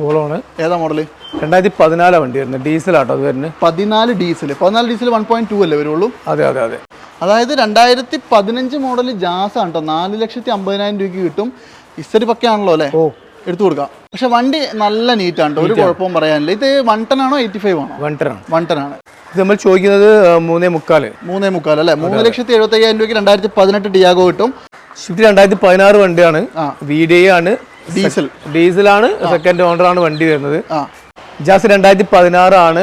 ഫോളോണ് ഏതാ മോഡൽ രണ്ടായിരത്തി പതിനാലാ വണ്ടി വരുന്നത് ഡീസലാട്ടോ അത് വരുന്നത് പതിനാല് ഡീസൽ പതിനാല് ഡീസൽ വൺ പോയിന്റ് ടു അല്ലേ വരുള്ളൂ? അതെ അതെ അതെ. അതായത് രണ്ടായിരത്തി പതിനഞ്ച് മോഡൽ ജാസ് ആണ് കേട്ടോ നാല് ലക്ഷത്തി അമ്പതിനായിരം രൂപയ്ക്ക് കിട്ടും. ഇസ്റ്ററി പക്കയാണല്ലോ അല്ലേ? ഓ. എടുത്തു കൊടുക്കാം. പക്ഷെ വണ്ടി നല്ല നീറ്റ് ആണ് ഒരു കുഴപ്പവും പറയാനില്ല. ഇത് വൺ ടൺ ആണോ എയ്റ്റി ഫൈവ് ആണോ? വൺ ടൺ ആണ്. വൺ ടൺ ആണ്. ഇത് നമ്മൾ ചോദിക്കുന്നത് മൂന്നേ മുക്കാൽ. മൂന്നേ മുക്കാൽ അല്ലേ? മൂന്ന് ലക്ഷത്തി എഴുപത്തി അയ്യായിരം രൂപയ്ക്ക് രണ്ടായിരത്തി പതിനെട്ട് ഡിയാഗോ കിട്ടും. ഷിഫ്റ്റ് രണ്ടായിരത്തി പതിനാറ് വണ്ടിയാണ്. ആ. വി ഡി ആണ്. ഡീസൽ ഡീസലാണ് സെക്കൻഡ് ഓണർ ആണ് വണ്ടി വരുന്നത്. ജാസ് രണ്ടായിരത്തി പതിനാറാണ്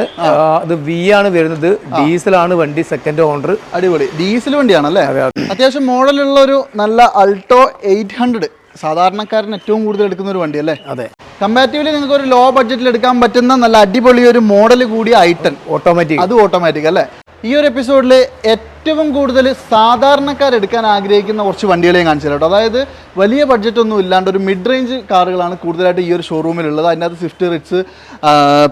അത് വി ആണ് വരുന്നത്. ഡീസലാണ് വണ്ടി സെക്കൻഡ് ഓണർ അടിപൊളി. ഡീസൽ വണ്ടിയാണല്ലേ? അത്യാവശ്യം മോഡലുള്ള ഒരു നല്ല അൾട്ടോ എയ്റ്റ് ഹൺഡ്രഡ് സാധാരണക്കാരൻ ഏറ്റവും കൂടുതൽ എടുക്കുന്ന ഒരു വണ്ടി അല്ലേ അതെ കമ്പാരിറ്റീവ്ലി നിങ്ങൾക്ക് ഒരു ലോ ബഡ്ജറ്റിൽ എടുക്കാൻ പറ്റുന്ന നല്ല അടിപൊളി ഒരു മോഡൽ കൂടിയ ഐട്ടൺ ഓട്ടോമാറ്റിക് അത് ഓട്ടോമാറ്റിക് അല്ലേ? ഈ ഒരു എപ്പിസോഡിൽ ഏറ്റവും കൂടുതൽ സാധാരണക്കാർ എടുക്കാൻ ആഗ്രഹിക്കുന്ന കുറച്ച് വണ്ടികളെയും കാണിച്ചു തരാം അതായത് വലിയ ബഡ്ജറ്റ് ഒന്നും ഇല്ലാണ്ട് ഒരു മിഡ് റേഞ്ച് കാറുകളാണ് കൂടുതലായിട്ട് ഈ ഒരു ഷോറൂമിലുള്ളത് അതിനകത്ത് സ്വിഫ്റ്റ് റിറ്റ്സ്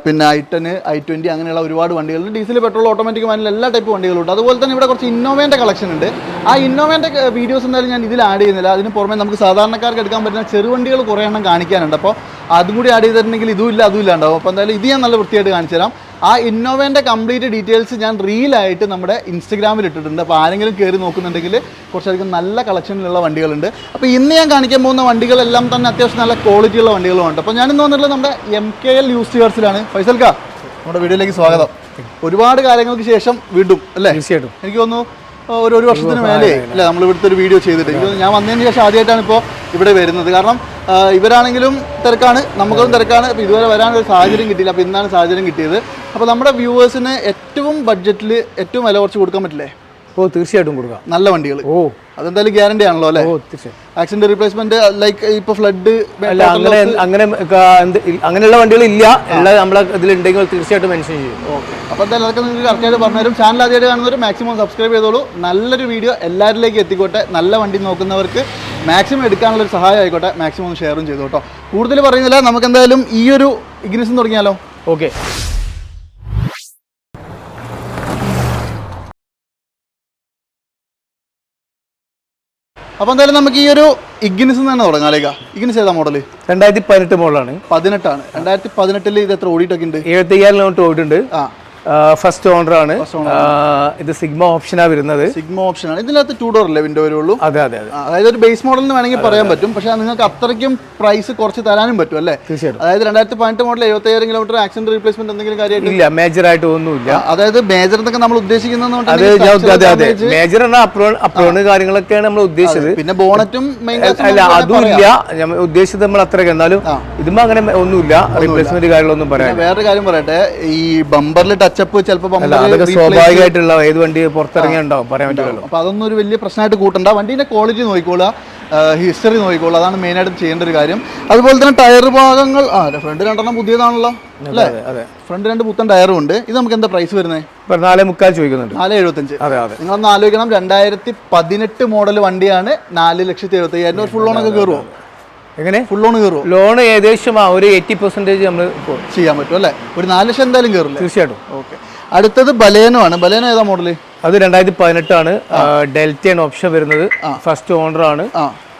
പിന്നെ ഐ ഐട്ടന് ഐ ട്വന്റി അങ്ങനെയുള്ള ഒരുപാട് വണ്ടികളുണ്ട്. ഡീസൽ പെട്രോൾ ഓട്ടോമാറ്റിക് വാനിൽ എല്ലാ ടൈപ്പ് വണ്ടികളുണ്ട് അതുപോലെ തന്നെ ഇവിടെ കുറച്ച് ഇന്നോവേന്റെ കളക്ഷൻ ഉണ്ട്. ആ ഇന്നോവേന്റെ വീഡിയോസ് എന്തായാലും ഞാൻ ഇതിൽ ആഡ് ചെയ്യുന്നില്ല. അതിന് പുറമെ നമുക്ക് സാധാരണക്കാർക്ക് എടുക്കാൻ പറ്റുന്ന ചെറുവണ്ടികൾ കുറേ എണ്ണം കാണിക്കാനുണ്ട്. അപ്പോൾ അതും കൂടി ആഡ് ചെയ്തിട്ടുണ്ടെങ്കിൽ ഇതും ഇല്ല അതും ഇല്ലാണ്ടാവും. അപ്പോൾ എന്തായാലും ഇത് ഞാൻ നല്ല വൃത്തിയായിട്ട് കാണിച്ചു തരാം. ആ ഇന്നോവേന്റെ കംപ്ലീറ്റ് ഡീറ്റെയിൽസ് ഞാൻ റീലായിട്ട് നമ്മുടെ ഇൻസ്റ്റഗ്രാമിൽ ഇട്ടിട്ടുണ്ട്. അപ്പോൾ ആരെങ്കിലും കയറി നോക്കുന്നുണ്ടെങ്കിൽ കുറച്ചധികം നല്ല കളക്ഷനിലുള്ള വണ്ടികളുണ്ട്. അപ്പോൾ ഇന്ന് ഞാൻ കാണിക്കാൻ പോകുന്ന വണ്ടികളെല്ലാം തന്നെ അത്യാവശ്യം നല്ല ക്വാളിറ്റി ഉള്ള വണ്ടികളുമുണ്ട്. അപ്പോൾ ഞാനിന്ന് വന്നിട്ടുള്ളത് നമ്മുടെ എം കെ എൽ യൂസ് കാർസിലാണ് ഫൈസൽ കാ നമ്മുടെ വീഡിയോയിലേക്ക് സ്വാഗതം. ഒരുപാട് കാലങ്ങൾക്ക് ശേഷം വീണ്ടും അല്ലേ? തീർച്ചയായിട്ടും എനിക്ക് തോന്നുന്നു ഒരു ഒരു വർഷത്തിന് മേലെ അല്ലെ? നമ്മൾ ഇവിടുത്തെ ഒരു വീഡിയോ ചെയ്തിട്ട്. ഞാൻ വന്നതിന് ശേഷം ആദ്യമായിട്ടാണ് ഇപ്പോൾ ഇവിടെ വരുന്നത്. കാരണം ഇവരാണെങ്കിലും തിരക്കാണ് നമുക്കും തിരക്കാണ്. അപ്പോൾ ഇതുവരെ വരാനൊരു സാഹചര്യം കിട്ടിയില്ല. അപ്പോൾ ഇന്നാണ് സാഹചര്യം കിട്ടിയത്. അപ്പോൾ നമ്മുടെ വ്യൂവേഴ്സിന് ഏറ്റവും ബഡ്ജറ്റിൽ ഏറ്റവും വില കുറച്ച് കൊടുക്കാൻ പറ്റില്ലേ? ഓ തീർച്ചയായിട്ടും കൊടുക്കാം. നല്ല വണ്ടികൾ ഓ. അതെന്തായാലും ഗ്യാരണ്ടി ആണല്ലോ അല്ലേ? ആക്സിഡന്റ് റീപ്ലേസ്മെന്റ് ലൈക്ക് ഇപ്പൊ ഫ്ലഡ് അല്ല അങ്ങനെ അങ്ങനെ അങ്ങനെയുള്ള വണ്ടികൾ ഇല്ല ഉള്ള നമ്മളെ ഇതിലുണ്ടെങ്കിൽ തീർച്ചയായിട്ടും മെൻഷൻ ചെയ്യും. ഓക്കെ. അപ്പോൾ എന്തായാലും അതൊക്കെ നിങ്ങൾക്ക് കറക്റ്റായിട്ട് പറഞ്ഞുതരും. ചാനൽ ആദ്യമായിട്ട് കാണുന്നവർ മാക്സിമം സബ്സ്ക്രൈബ് ചെയ്തോളൂ. നല്ലൊരു വീഡിയോ എല്ലാവരിലേക്കും എത്തിക്കോട്ടെ. നല്ല വണ്ടി നോക്കുന്നവർക്ക് മാക്സിമം എടുക്കാനുള്ള ഒരു സഹായം ആയിക്കോട്ടെ. മാക്സിമം ഒന്ന് ഷെയറും ചെയ്തു കേട്ടോ കൂടുതൽ പറയുന്നില്ല. നമുക്ക് എന്തായാലും ഈ ഒരു ഇഗ്നിസം തുടങ്ങിയാലോ? ഓക്കെ. അപ്പോൾ എന്തായാലും നമുക്ക് ഈ ഒരു ഇഗ്നിസ് തന്നെ തുടങ്ങാലേക്കാ ഇഗ്നിസ് ഏതാ മോഡൽ രണ്ടായിരത്തി പതിനെട്ട് മോഡലാണ് പതിനെട്ടാണ്. രണ്ടായിരത്തി പതിനെട്ടിൽ ഇത് എത്ര ഓടിയിട്ടൊക്കെ ഉണ്ട്? എഴുപത്തി അയ്യായിരം കിലോമീറ്റർ ഓടിയിട്ടുണ്ട്. ആ. ഫസ്റ്റ് ഓണർ ആണ്. ഇത് സിഗ്മ ഓപ്ഷനാ വരുന്നത്. സിഗ്മ ഓപ്ഷൻ ആണ്. ഇതിനകത്ത് ടൂ ഡോർ അല്ലേ വിൻഡോ വരുള്ളൂ അതെ അതെ അതെ. അതായത് ഒരു ബേസ് മോഡൽ എന്ന് വേണമെങ്കിൽ പറയാൻ പറ്റും. പക്ഷേ നിങ്ങൾക്ക് അത്രയ്ക്കും പ്രൈസ് കുറച്ച് തരാനും പറ്റും അല്ലേ? തീർച്ചയായിട്ടും. അതായത് രണ്ടായിരത്തി പതിനെട്ട് മോഡൽ എഴുപത്തയ്യായിരം കിലോമീറ്റർ ആക്സിഡന്റ് റീപ്ലേസ്മെന്റ് എന്തെങ്കിലും കാര്യമായിട്ട് ഇല്ല മേജർ ആയിട്ട് ഒന്നുമില്ല. അതായത് മേജർ എന്നൊക്കെ നമ്മൾ ഉദ്ദേശിക്കുന്നത് അതെ അതെ അതെ. മേജർ എന്ന അപ്രോണ് കാര്യങ്ങളൊക്കെയാണ് നമ്മൾ ഉദ്ദേശിച്ചത്. പിന്നെ ബോണറ്റും അല്ല അതും ഇല്ല നമ്മൾ ഉദ്ദേശിച്ചത് നമ്മൾ അത്രയൊക്കെ. എന്നാലും ഇതുമ്പോ അങ്ങനെ ഒന്നുമില്ല. റീപ്ലേസ്മെന്റ് കാര്യങ്ങളൊന്നും പറയാം വേറൊരു കാര്യം പറയട്ടെ. ഈ ബമ്പറിൽ ടച്ചപ്പ് ചിലപ്പോൾ സ്വാഭാവികമായിട്ടുള്ള ഏത് വണ്ടി പുറത്തിറങ്ങി ഉണ്ടാവും പറയാൻ പറ്റില്ലല്ലോ. അപ്പോൾ അതൊന്നും ഒരു വലിയ പ്രശ്നമായിട്ട് കൂട്ടണ്ട. വണ്ടീന്റെ ക്വാളിറ്റി നോക്കിക്കോളുക. ഹിസ്റ്ററി നോക്കിക്കോളുക. അതാണ് മെയിനായിട്ട് ചെയ്യേണ്ട ഒരു കാര്യം. അതുപോലെ തന്നെ ടയർ ഭാഗങ്ങൾ ആ ഫ്രണ്ട് രണ്ടെണ്ണം പുതിയതാണല്ലോ അല്ലേ? അതെ ഫ്രണ്ട് രണ്ട് പുത്തൻ ടയറും ഉണ്ട്. ഇത് നമുക്ക് എന്താ പ്രൈസ് വരുന്നത് നാലേ മുക്കാൽ ചോദിക്കുന്നുണ്ട്. നാല് എഴുപത്തഞ്ച് അതെ അതെ. നിങ്ങളൊന്ന് ആലോചിക്കണം. രണ്ടായിരത്തി പതിനെട്ട് മോഡൽ വണ്ടിയാണ് നാല് ലക്ഷത്തി എഴുപത്തി അയ്യായിരം ഒരു ഫുൾ ഓണൊക്കെ കയറുമോ എങ്ങനെ? ഫുൾ ലോൺ കയറും ലോൺ ഏകദേശം ഒരു എയ്റ്റി പെർസെന്റേജ് നമ്മൾ ചെയ്യാൻ പറ്റും അല്ലേ? ഒരു നാല് ലക്ഷം എന്തായാലും കയറും തീർച്ചയായിട്ടും. ഓക്കെ അടുത്തത് ബലേനോ ആണ് ബലേനോ ഏതാ മോഡൽ അത് രണ്ടായിരത്തി പതിനെട്ടാണ് ഡെൽറ്റയാണ് ഓപ്ഷൻ വരുന്നത്. ഫസ്റ്റ് ഓണർ ആണ്.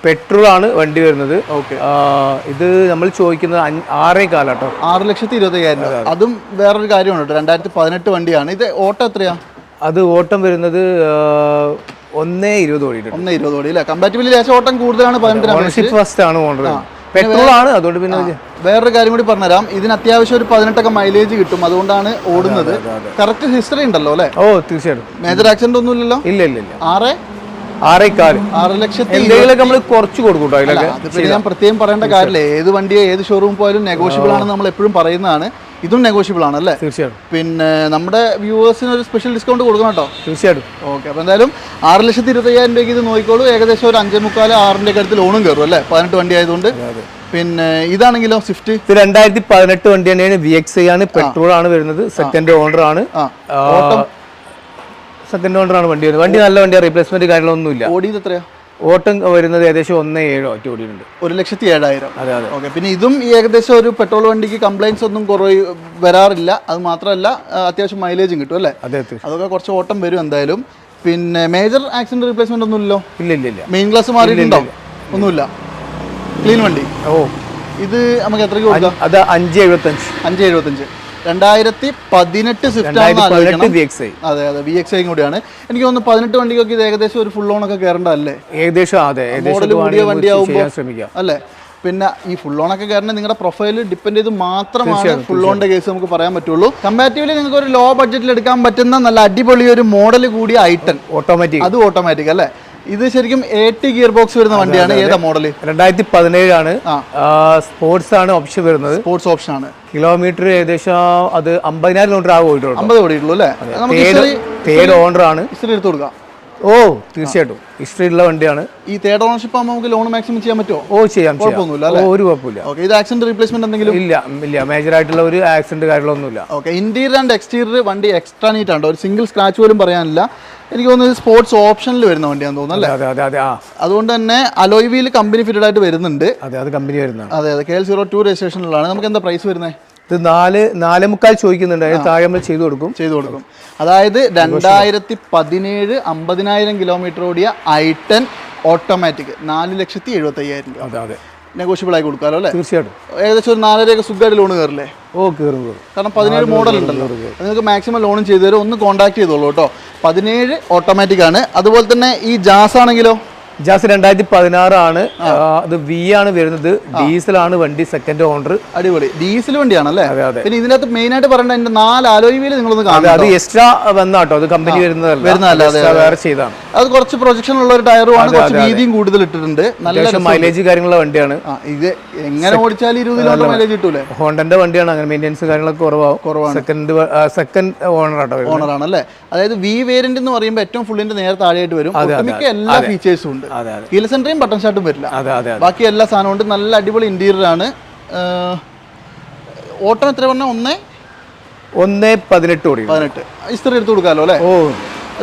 പെട്രോൾ ആണ് വണ്ടി വരുന്നത്. ഓക്കെ ഇത് നമ്മൾ ചോദിക്കുന്നത് ആറേ കാലാട്ടോ. ആറ് ലക്ഷത്തി ഇരുപത്തയ്യായിരം രൂപ. അതും വേറൊരു കാര്യമാണ് കേട്ടോ. രണ്ടായിരത്തി പതിനെട്ട് വണ്ടിയാണ്. ഇത് ഓട്ടം എത്രയാ? അത് ഓട്ടം വരുന്നത് ഒന്നേ ഇരുപത് കോടി ഒന്ന് ഇരുപത് കോടി അല്ലേ? കമ്പാറ്റബിളി ലേശം ഓട്ടം കൂടുതലാണ് പതിനെട്ടിന് പെട്രോളാണ് ഫസ്റ്റ് ആണ് ഓണർ പെട്രോൾ ആണ് അതുകൊണ്ട് പിന്നെ വേറൊരു കാര്യം കൂടി പറഞ്ഞുതരാം. ഇതിന് അത്യാവശ്യം ഒരു പതിനെട്ടൊക്കെ മൈലേജ് കിട്ടും. അതുകൊണ്ടാണ് ഓടുന്നത്. കറക്റ്റ് ഹിസ്റ്ററി ഉണ്ടല്ലോ അല്ലേ? ഓ തീർച്ചയായിട്ടും. മേജർ ആക്സിഡന്റ് ഒന്നും ഇല്ലല്ലോ? ഇല്ല ഇല്ല ഇല്ല. ആറ്? ആറേ കാൽ ആറ് ലക്ഷത്തി എന്തെങ്കിലുമൊക്കെ നമ്മൾ കുറച്ച് കൊടുക്കും കേട്ടോ ഞാൻ പ്രത്യേകം പറയേണ്ട കാര്യമില്ല. ഏത് വണ്ടിയോ ഏത് ഷോറൂം പോയാലും നെഗോഷ്യബിൾ ആണെന്ന് നമ്മൾ എപ്പോഴും പറയുന്നതാണ്. ഇതും നെഗോഷ്യബിൾ ആണ് അല്ലേ? തീർച്ചയായിട്ടും. പിന്നെ നമ്മുടെ വ്യൂവേഴ്സിന് ഒരു സ്പെഷ്യൽ ഡിസ്കൗണ്ട് കൊടുക്കണം കേട്ടോ. തീർച്ചയായിട്ടും. ഓക്കെ അപ്പോൾ എന്തായാലും ആറ് ലക്ഷത്തി ഇരുപത്തി അയ്യായിരം രൂപയ്ക്ക് ഇത് നോക്കിക്കോളൂ. ഏകദേശം ഒരു അഞ്ചേ മുക്കാൽ ആറിന്റെ കരുത്തിൽ അടുത്ത് ലോണും കയറും അല്ലേ? പതിനെട്ട് വണ്ടി ആയതുകൊണ്ട്. പിന്നെ ഇതാണെങ്കിലോ സ്വിഫ്റ്റ് ഇത് രണ്ടായിരത്തി പതിനെട്ട് വണ്ടി തന്നെയാണ് വി എക്സ് ഐ ആണ് പെട്രോൾ ആണ് വരുന്നത്. സെക്കൻഡ് ഓണർ ആണ്. ആ. സെക്കൻഡ് ഓണർ ആണ് വണ്ടി വരുന്നത്. വണ്ടി നല്ല വണ്ടിയാണ് റീപ്ലേസ്മെന്റ് കാര്യങ്ങളൊന്നും ഇല്ല ഓടിയത് എത്രയാ? ഓട്ടം വരുന്നത് ഏകദേശം ഒന്ന് ഏഴോ ഒറ്റ ഓടിയുണ്ട് ഒരു ലക്ഷത്തി ഏഴായിരം. അതെ അതെ. ഓക്കെ പിന്നെ ഇതും ഈ ഏകദേശം ഒരു പെട്രോൾ വണ്ടിക്ക് കംപ്ലൈൻസ് ഒന്നും കുറവ് വരാറില്ല. അത് മാത്രമല്ല അത്യാവശ്യം മൈലേജും കിട്ടും അല്ലേ? അതെ അതൊക്കെ കുറച്ച് ഓട്ടം വരും എന്തായാലും. പിന്നെ മേജർ ആക്സിഡന്റ് റീപ്ലേസ്മെന്റ് ഒന്നും ഇല്ലല്ലോ ഇല്ല ഇല്ല ഇല്ല. മെയിൻ ക്ലാസ് മാറിയിട്ടുണ്ടോ? ഒന്നുമില്ല. ക്ലീൻ വണ്ടി? ഓ. ഇത് നമുക്ക് എത്ര അത് അഞ്ച് എഴുപത്തഞ്ച്. അഞ്ച് എഴുപത്തഞ്ച്. രണ്ടായിരത്തി പതിനെട്ട് സ്വിഫ്റ്റ് അതെ അതെ വി എക്സ് ഐയും കൂടിയാണ്. എനിക്ക് തോന്നുന്നു പതിനെട്ട് വണ്ടിക്കൊക്കെ ഇത് ഏകദേശം ഒരു ഫുൾ ഓൺ ഒക്കെ കയറേണ്ടതല്ലേ? ഏകദേശം അതെ മോഡൽ കൂടിയ വേണമെങ്കിൽ വണ്ടി നമുക്ക് ആവുമ്പോൾ ശ്രമിക്കാം. അല്ലേ? പിന്നെ ഈ ഫുൾ ഓൺ ഒക്കെ കാരണം നിങ്ങളുടെ പ്രൊഫൈൽ ഡിപ്പെൻഡ് ചെയ്ത് മാത്രമാണ് ഫുൾ ഓണിന്റെ കേസ് നമുക്ക് പറയാൻ പറ്റുള്ളൂ. കമ്പാരിറ്റീവ്ലി നിങ്ങൾക്ക് ഒരു ലോ ബഡ്ജറ്റിൽ എടുക്കാൻ പറ്റുന്ന നല്ല അടിപൊളി ഒരു മോഡൽ കൂടിയ ഐട്ടൺ ഓട്ടോമാറ്റിക് അത് ഓട്ടോമാറ്റിക് അല്ലേ? ഇത് ശരിക്കും എയ്റ്റി ഗിയർ ബോക്സ് വരുന്ന വണ്ടിയാണ്. ഏതാ മോഡൽ രണ്ടായിരത്തി പതിനേഴാണ്. സ്പോർട്സ് ആണ് ഓപ്ഷൻ വരുന്നത്. സ്പോർട്സ് ഓപ്ഷൻ ആണ്. കിലോമീറ്റർ ഏകദേശം അത് അമ്പതിനായിരം കിലോമീറ്റർ ആകെ പോയിട്ടുള്ളൂ അമ്പത് ഓടിയിട്ടുള്ളൂ അല്ലേ? തേർഡ് ആണ്. ഹിസ്റ്ററി എടുത്ത് കൊടുക്കാം. ഓ തീർച്ചയായിട്ടും. ഹിസ്റ്ററി ഉള്ള വണ്ടിയാണ്. ഈ തേർഡ് ഓണർഷിപ്പ് ആകുമ്പോൾ നമുക്ക് ലോൺ മാക്സിമം ചെയ്യാൻ പറ്റുമോ? ഓ ചെയ്യാം കുഴപ്പമൊന്നുമില്ല അല്ലേ? ഒരു കുഴപ്പമില്ല. ഓക്കെ ഇത് ആക്സിഡന്റ് റീപ്ലേസ്മെന്റ് എന്തെങ്കിലും? ഇല്ല ഇല്ല. മേജർ ആയിട്ടുള്ള ഒരു ആക്സിഡന്റ് കാര്യങ്ങളൊന്നുമില്ല. ഓക്കെ ഇന്റീരിയർ ആൻഡ് എക്സ്റ്റീരിയർ വണ്ടി എക്സ്ട്രാ നീറ്റ് ആണ് ഒരു സിംഗിൾ സ്ക്രാച്ച് പോലും പറയാനില്ല. എനിക്ക് തോന്നുന്നത് സ്പോർട്സ് ഓപ്ഷനിൽ വരുന്ന വണ്ടിയാണെന്ന് തോന്നുന്നു അല്ലേ? അതെ അതെ അതെ ആ. അതുകൊണ്ട് തന്നെ അലോയ് വീൽ കമ്പനി ഫിറ്റഡ് ആയിട്ട് വരുന്നുണ്ട്. അതെ അത് കമ്പനി വരുന്നത് അതെ അതെ. കെ എൽ സീറോ ടു രജിസ്ട്രേഷനിലാണ് നമുക്ക് എന്താ പ്രൈസ് വരുന്നത് ഇത് നാല് നാല് മുക്കാൽ ചോദിക്കുന്നുണ്ട്. അതിന് താഴെ നമ്മൾ ചെയ്തു കൊടുക്കും. ചെയ്തു കൊടുക്കും. അതായത് രണ്ടായിരത്തി പതിനേഴ് അമ്പതിനായിരം കിലോമീറ്റർ ഓടിയ ഐ ടെൻ ഓട്ടോമാറ്റിക് നാല് ലക്ഷത്തി എഴുപത്തി അയ്യായിരം രൂപ. അതെ അതെ. നെഗോഷ്യബിൾ ആയി കൊടുക്കാമല്ലോ അല്ലേ? തീർച്ചയായിട്ടും. ഏകദേശം ഒരു നാലരയൊക്കെ സുഖമായിട്ട് ലോൺ കയറില്ലേ? ഓ കയറും കയറും. കാരണം പതിനേഴ് മോഡൽ ഉണ്ടല്ലോ. നിങ്ങൾക്ക് മാക്സിമം ലോണും ചെയ്തു തരും. ഒന്ന് കോൺടാക്ട് ചെയ്തോളൂ കേട്ടോ. പതിനേഴ് ഓട്ടോമാറ്റിക് ആണ്. അതുപോലെ തന്നെ ഈ ജാസ് ആണെങ്കിലോ? ജാസ് രണ്ടായിരത്തി പതിനാറാണ് അത് വി ആണ് വരുന്നത്. ഡീസലാണ് വണ്ടി സെക്കൻഡ് ഓണർ അടിപൊളി. ഡീസൽ വണ്ടിയാണല്ലേ? അതെ, അതെ. പിന്നെ ഇതിനകത്ത് മെയിൻ ആയിട്ട് പറയേണ്ട അതിന്റെ നാല് അലോയ് വീൽ നിങ്ങളൊന്ന് അതെ കാണാം അത് എക്സ്ട്രാ വന്നാട്ടോ അത് കമ്പനി വരുന്നതല്ല. വേറെ ചെയ്താണ്. അത് കുറച്ച് പ്രൊജക്ഷൻ ഉള്ള ഒരു ടയറുമാണ് കുറച്ച് വീതിയും കൂടുതൽ ഇട്ടിട്ടുണ്ട്. നല്ല മൈലേജ് കാര്യങ്ങളുള്ള വണ്ടിയാണ്. ഇത് എങ്ങനെ ഓടിച്ചാലും ഇരുപത് കിലോമീറ്റർ മൈലേജ് കിട്ടൂലേ? ഹോണ്ടന്റെ വണ്ടിയാണ്. അങ്ങനെ മെയിന്റെനൻസ് കാര്യങ്ങളൊക്കെ കുറവാണ്. കുറവാണ് സെക്കൻഡ് സെക്കൻഡ് ഓണർ ആട്ടോ ഓണറാണ് ഓണർ ആണല്ലേ? അതായത് വി വേരിയന്റ് എന്ന് പറയുമ്പോൾ ഏറ്റവും ഫുള്ളിന്റെ നേരെ താഴെയായിട്ട് വരും. എല്ലാ ഫീച്ചേഴ്സും ഉണ്ട്. അതെ ഹീൽ കീല ബട്ടൺ ഷർട്ടും വരില്ല. ബാക്കി എല്ലാ സാധനവും ഉണ്ട്. നല്ല അടിപൊളി ഇന്റീരിയർ ആണ്. ഓട്ടം എത്ര പറഞ്ഞാൽ ഒന്ന് ഒന്ന് പതിനെട്ട് കോടി. പതിനെട്ട്. ഇസ്ത്രി എടുത്ത് കൊടുക്കാമല്ലോ അല്ലേ? ഓ.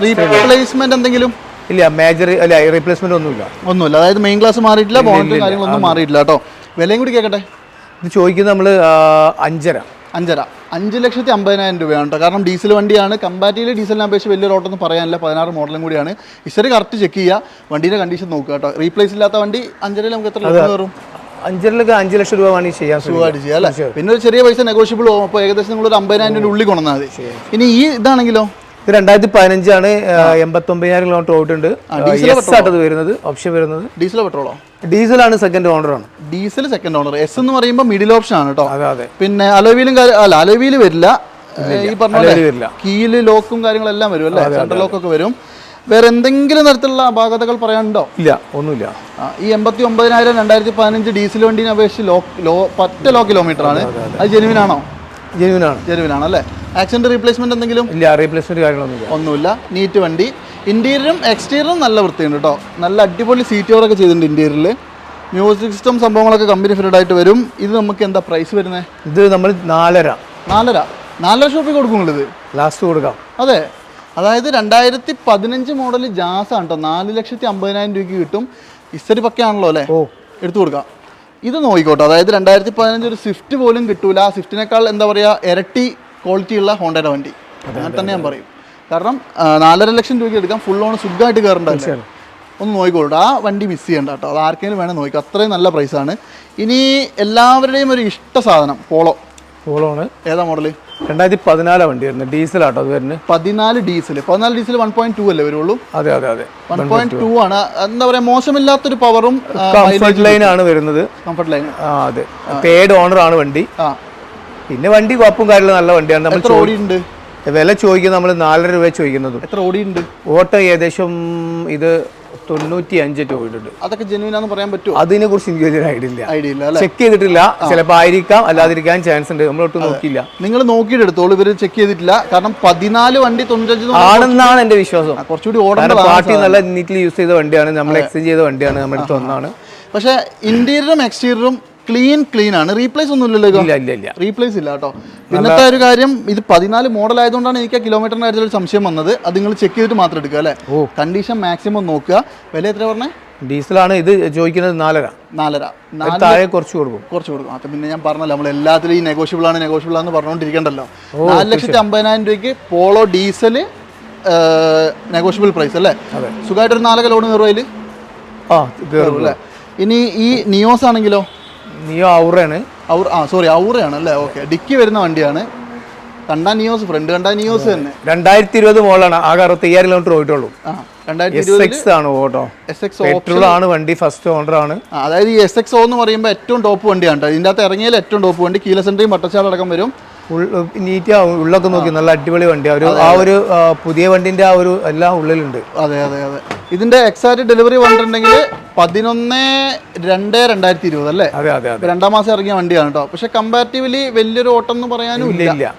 റീപ്ലേസ്മെന്റ് എന്തെങ്കിലും? ഇല്ല മേജർ അല്ല റീപ്ലേസ്മെന്റ് ഒന്നുമില്ല. ഒന്നുമില്ല. അതായത് മെയിൻ ക്ലാസ് മാറിയിട്ടില്ല ബോണ്ട് കാര്യങ്ങളൊന്നും മാറിയിട്ടില്ല കേട്ടോ. വിലയും കൂടി കേൾക്കട്ടെ ഇത് ചോദിക്കുന്നത് നമ്മൾ അഞ്ചര. അഞ്ചര. അഞ്ച് ലക്ഷത്തി അമ്പതിനായിരം രൂപയാണ് കേട്ടോ കാരണം ഡീസൽ വണ്ടിയാണ്. കമ്പാറ്റീവ് ഡീസലിനെ അപേക്ഷിച്ച് വലിയൊരു ഓട്ടം പറയാനില്ല. പതിനാറ് മോഡലും കൂടിയാണ്. ഇസ്റ്ററി കറക്റ്റ് ചെക്ക് ചെയ്യുക വണ്ടിയുടെ കണ്ടീഷൻ നോക്കുക കേട്ടോ റീപ്ലേസ് ഇല്ലാത്ത വണ്ടി അഞ്ചരയിൽ നമുക്ക് എത്ര ലക്ഷം കയറും? അഞ്ചരലൊക്കെ അഞ്ച് ലക്ഷം രൂപ വേണമെങ്കിൽ ചെയ്യാം. സുഖമായിട്ട് ചെയ്യാം അല്ലേ? പിന്നെ ഒരു ചെറിയ പൈസ നെഗോഷ്യബിൾ പോകും അപ്പോൾ ഏകദേശം നിങ്ങളൊരു ഒരു അമ്പതിനായിരം രൂപ ഉള്ളിൽ കൊണ്ടുവന്നാൽ മതി. ഇനി ഈ ഇതാണെങ്കിലോ? ഇത് രണ്ടായിരത്തി പതിനഞ്ചാണ് എൺപത്തി ഒമ്പതിനായിരം കിലോമീറ്റർ ഓടിട്ടുണ്ട് ആട്ടത് വരുന്നത് ഓപ്ഷൻ വരുന്നത്. ഡീസലോ പെട്രോളോ ഡീസലാണ് സെക്കൻഡ് ഓണർ ആണ്. ഡീസൽ സെക്കൻഡ് ഓണർ എസ് എന്ന് പറയുമ്പോൾ മിഡിൽ ഓപ്ഷൻ ആണ് കേട്ടോ അതെ അതെ. പിന്നെ അലോവിയിലും അല്ല അലോവിയിൽ വരില്ല. ഈ പറഞ്ഞ. കീൽ ലോക്കും കാര്യങ്ങളെല്ലാം വരും അല്ലേ? സെൻട്രൽ ലോക്കൊക്കെ വരും. വേറെ എന്തെങ്കിലും തരത്തിലുള്ള അപാകതകൾ പറയാനുണ്ടോ? ഇല്ല ഒന്നുമില്ല. ഈ എൺപത്തി ഒമ്പതിനായിരം രണ്ടായിരത്തി പതിനഞ്ച് ഡീസൽ വണ്ടീനെ അപേക്ഷിച്ച് ലോ ലോ പറ്റ ലോ കിലോമീറ്റർ ആണ്. അത് ജെനുവിനാണോ ജെനുവിനാണ് ജെനുവിനാണ് ആണല്ലേ? ആക്സിഡന്റ് റീപ്ലേസ്മെന്റ് എന്തെങ്കിലും? ഇല്ല റീപ്ലേസ്മെന്റ് കാര്യങ്ങളൊന്നുമില്ല. ഒന്നുമില്ല. നീറ്റ് വണ്ടി. ഇന്റീരിയറും എക്സ്റ്റീരിയറും നല്ല വൃത്തിയുണ്ട് കേട്ടോ നല്ല അടിപൊളി സീറ്റ് കവറൊക്കെ ചെയ്തിട്ടുണ്ട് ഇന്റീരിയറിൽ മ്യൂസിക് സിസ്റ്റം സംഭവങ്ങളൊക്കെ കമ്പനി ഫിറ്റഡ് ആയിട്ട് വരും. ഇത് നമുക്ക് എന്താ പ്രൈസ് വരുന്നത് ഇത് നമ്മൾ നാലര. നാലര. നാല് ലക്ഷം റുപ്യ കൊടുക്കുന്നുള്ളത് ലാസ്റ്റ് കൊടുക്കാം. അതെ. അതായത് രണ്ടായിരത്തി പതിനഞ്ച് മോഡൽ ജാസ് ആണ് കേട്ടോ നാല് ലക്ഷത്തി അമ്പതിനായിരം രൂപയ്ക്ക് കിട്ടും. ഇസ്തരി പക്കയാണല്ലോ അല്ലേ? ഓ. എടുത്തു കൊടുക്കാം. ഇത് നോക്കിക്കോട്ടെ. അതായത് രണ്ടായിരത്തി പതിനഞ്ച് ഒരു സ്വിഫ്റ്റ് പോലും കിട്ടൂല. ആ സ്വിഫ്റ്റിനേക്കാൾ എന്താ പറയുക ഇരട്ടി ക്വാളിറ്റി ഉള്ള ഹോണ്ടയുടെ വണ്ടി. അങ്ങനെ തന്നെ ഞാൻ പറയും. കാരണം നാലര ലക്ഷം രൂപയ്ക്ക് എടുക്കാം ഫുൾ ഓൺ സുഖമായിട്ട് കയറേണ്ട ഒന്ന് നോക്കിക്കോളൂ. ആ വണ്ടി മിസ് ചെയ്യണ്ട കേട്ടോ. അത് ആർക്കെങ്കിലും വേണേൽ നോക്കാം. അത്രയും നല്ല പ്രൈസ് ആണ്. ഇനി എല്ലാവരുടെയും ഒരു ഇഷ്ട സാധനം പോളോ പോളോ പോളോണ് ഏതാ മോഡൽ രണ്ടായിരത്തി പതിനാലാ വണ്ടി വരുന്നത്. ഡീസലാട്ടോ അത് വരുന്നത്. പതിനാല് ഡീസൽ പതിനാല് ഡീസൽ വൺ പോയിന്റ് ടു അല്ലേ വരുള്ളൂ അതെ അതെ അതെ. വൺ പോയിന്റ് ടു ആണ്. എന്താ പറയാ മോശമില്ലാത്തൊരു പവറും കംഫർട്ട് ലൈൻ ആണ് വരുന്നത്. കംഫർട്ട് ലൈൻ ആ അതെ. തേർഡ് ഓണർ ആണ് വണ്ടി. ആ. പിന്നെ വണ്ടി കുഴപ്പം കാര്യമില്ല നല്ല വണ്ടിയാണ്. നമ്മൾ ഓടിയുണ്ട് വില ചോദിക്കുന്നത് നമ്മൾ നാലര രൂപ ചോദിക്കുന്നത് എത്ര ഓടിയുണ്ട് ഓട്ടോ ഏകദേശം ഇത് തൊണ്ണൂറ്റി അഞ്ച് പോയിട്ടുണ്ട് അതൊക്കെ ജെന്യൂനാന്ന് പറയാൻ പറ്റുമോ? അതിനെ കുറിച്ച് എനിക്ക് വലിയൊരു ഐഡിയ ഇല്ല. ഐഡിയ ഇല്ല ചെക്ക് ചെയ്തിട്ടില്ല. ചിലപ്പോൾ ആയിരിക്കാം അല്ലാതിരിക്കാൻ ചാൻസ് ഉണ്ട്. നമ്മൾ ഒട്ടും നോക്കിയില്ല. നിങ്ങൾ നോക്കിയിട്ട് എടുത്തോളൂ. ഇവർ ചെക്ക് ചെയ്തിട്ടില്ല. കാരണം പതിനാല് വണ്ടി തൊണ്ണൂറ്റഞ്ച് ആണെന്നാണ് എന്റെ വിശ്വാസം. കുറച്ചുകൂടി പാർട്ടി നല്ല നീറ്റ്ലി യൂസ് ചെയ്ത വണ്ടിയാണ്. നമ്മൾ എക്സ്ചേഞ്ച് ചെയ്ത വണ്ടിയാണ്. നമ്മുടെ അടുത്ത് ഒന്നാണ്. പക്ഷെ ഇന്റീരിയറും എക്സ്റ്റീരിയറും ക്ലീൻ ക്ലീൻ ആണ്. റീപ്ലേസ് ഒന്നും ഇല്ലല്ലോ ഇല്ല ഇല്ല ഇല്ല. റീപ്ലേസ് ഇല്ല കേട്ടോ. പിന്നത്തെ ഒരു കാര്യം ഇത് പതിനാല് മോഡൽ ആയതുകൊണ്ടാണ് എനിക്ക് ആ കിലോമീറ്ററിന്റെ കാര്യത്തിൽ ഒരു സംശയം വന്നത്. അത് നിങ്ങൾ ചെക്ക് ചെയ്തിട്ട് മാത്രം എടുക്കുക അല്ലേ? ഓ. കണ്ടീഷൻ മാക്സിമം നോക്കുക. വില എത്ര പറഞ്ഞേ? ഡീസലാണ്. ഇത് ചോദിക്കുന്നത് നാലര. നാലര. താഴെ കുറച്ച് കൊടുക്കും. കുറച്ച് കൊടുക്കും. അത് പിന്നെ ഞാൻ പറഞ്ഞല്ലോ നമ്മൾ എല്ലാത്തിലും ഈ നെഗോഷ്യബിൾ ആണ് നെഗോഷ്യബിൾ ആണെന്ന് പറഞ്ഞുകൊണ്ടിരിക്കണ്ടല്ലോ നാല് ലക്ഷത്തി അമ്പതിനായിരം രൂപയ്ക്ക് പോളോ ഡീസൽ നെഗോഷ്യബിൾ പ്രൈസ് അല്ലേ? സുഖമായിട്ടൊരു നാലര ലോൺ കയറും അതിൽ ആ കയറും അല്ലേ? ഇനി ഈ നിയോസ് ആണെങ്കിലോ? നിയോ ഔറയാണ്. ഔർ ആ സോറി ഔറയാണ് അല്ലേ? ഓക്കെ ഡിക്കി വരുന്ന വണ്ടിയാണ്. കണ്ടാ നിയോസ് ഫ്രണ്ട് കണ്ടാ നിയോസ് തന്നെ. രണ്ടായിരത്തി ഇരുപത് മോളാണ്. ആകെ അറുപത്തി അയ്യായിരം കിലോമീറ്റർ പോയിട്ടുള്ളൂ ആണ് ഓട്ടോ. പെട്രോൾ ആണ് വണ്ടി ഫസ്റ്റ് ഓണർ ആണ്. അതായത് ഈ എസ് എക്സ് എന്ന് പറയുമ്പോൾ ഏറ്റവും ടോപ്പ് വണ്ടിയാണ് ഇതിന്റെ അകത്ത് ഇറങ്ങിയാൽ ഏറ്റവും ടോപ്പ് വണ്ടി. കീല സെൻട്രിയും ബട്ടച്ചാട് അടക്കം വരും. നീറ്റ് ഉള്ളൊക്കെ നോക്കി നല്ല അടിപൊളി വണ്ടി. ഒരു ആ ഒരു പുതിയ വണ്ടിന്റെ ആ ഒരു എല്ലാം ഉള്ളിലുണ്ട്. അതെ അതെ അതെ. ഇതിന്റെ എക്സാക്ട് ഡെലിവറി വന്നിട്ടുണ്ടെങ്കിൽ പതിനൊന്ന് രണ്ട് രണ്ടായിരത്തി ഇരുപത് അല്ലേ? അതെ അതെ അതെ. രണ്ടാം മാസം ഇറങ്ങിയ വണ്ടിയാണ് കേട്ടോ പക്ഷെ കമ്പാരിറ്റീവ്ലി വലിയൊരു ഓട്ടം എന്ന് പറയാനും ഇല്ല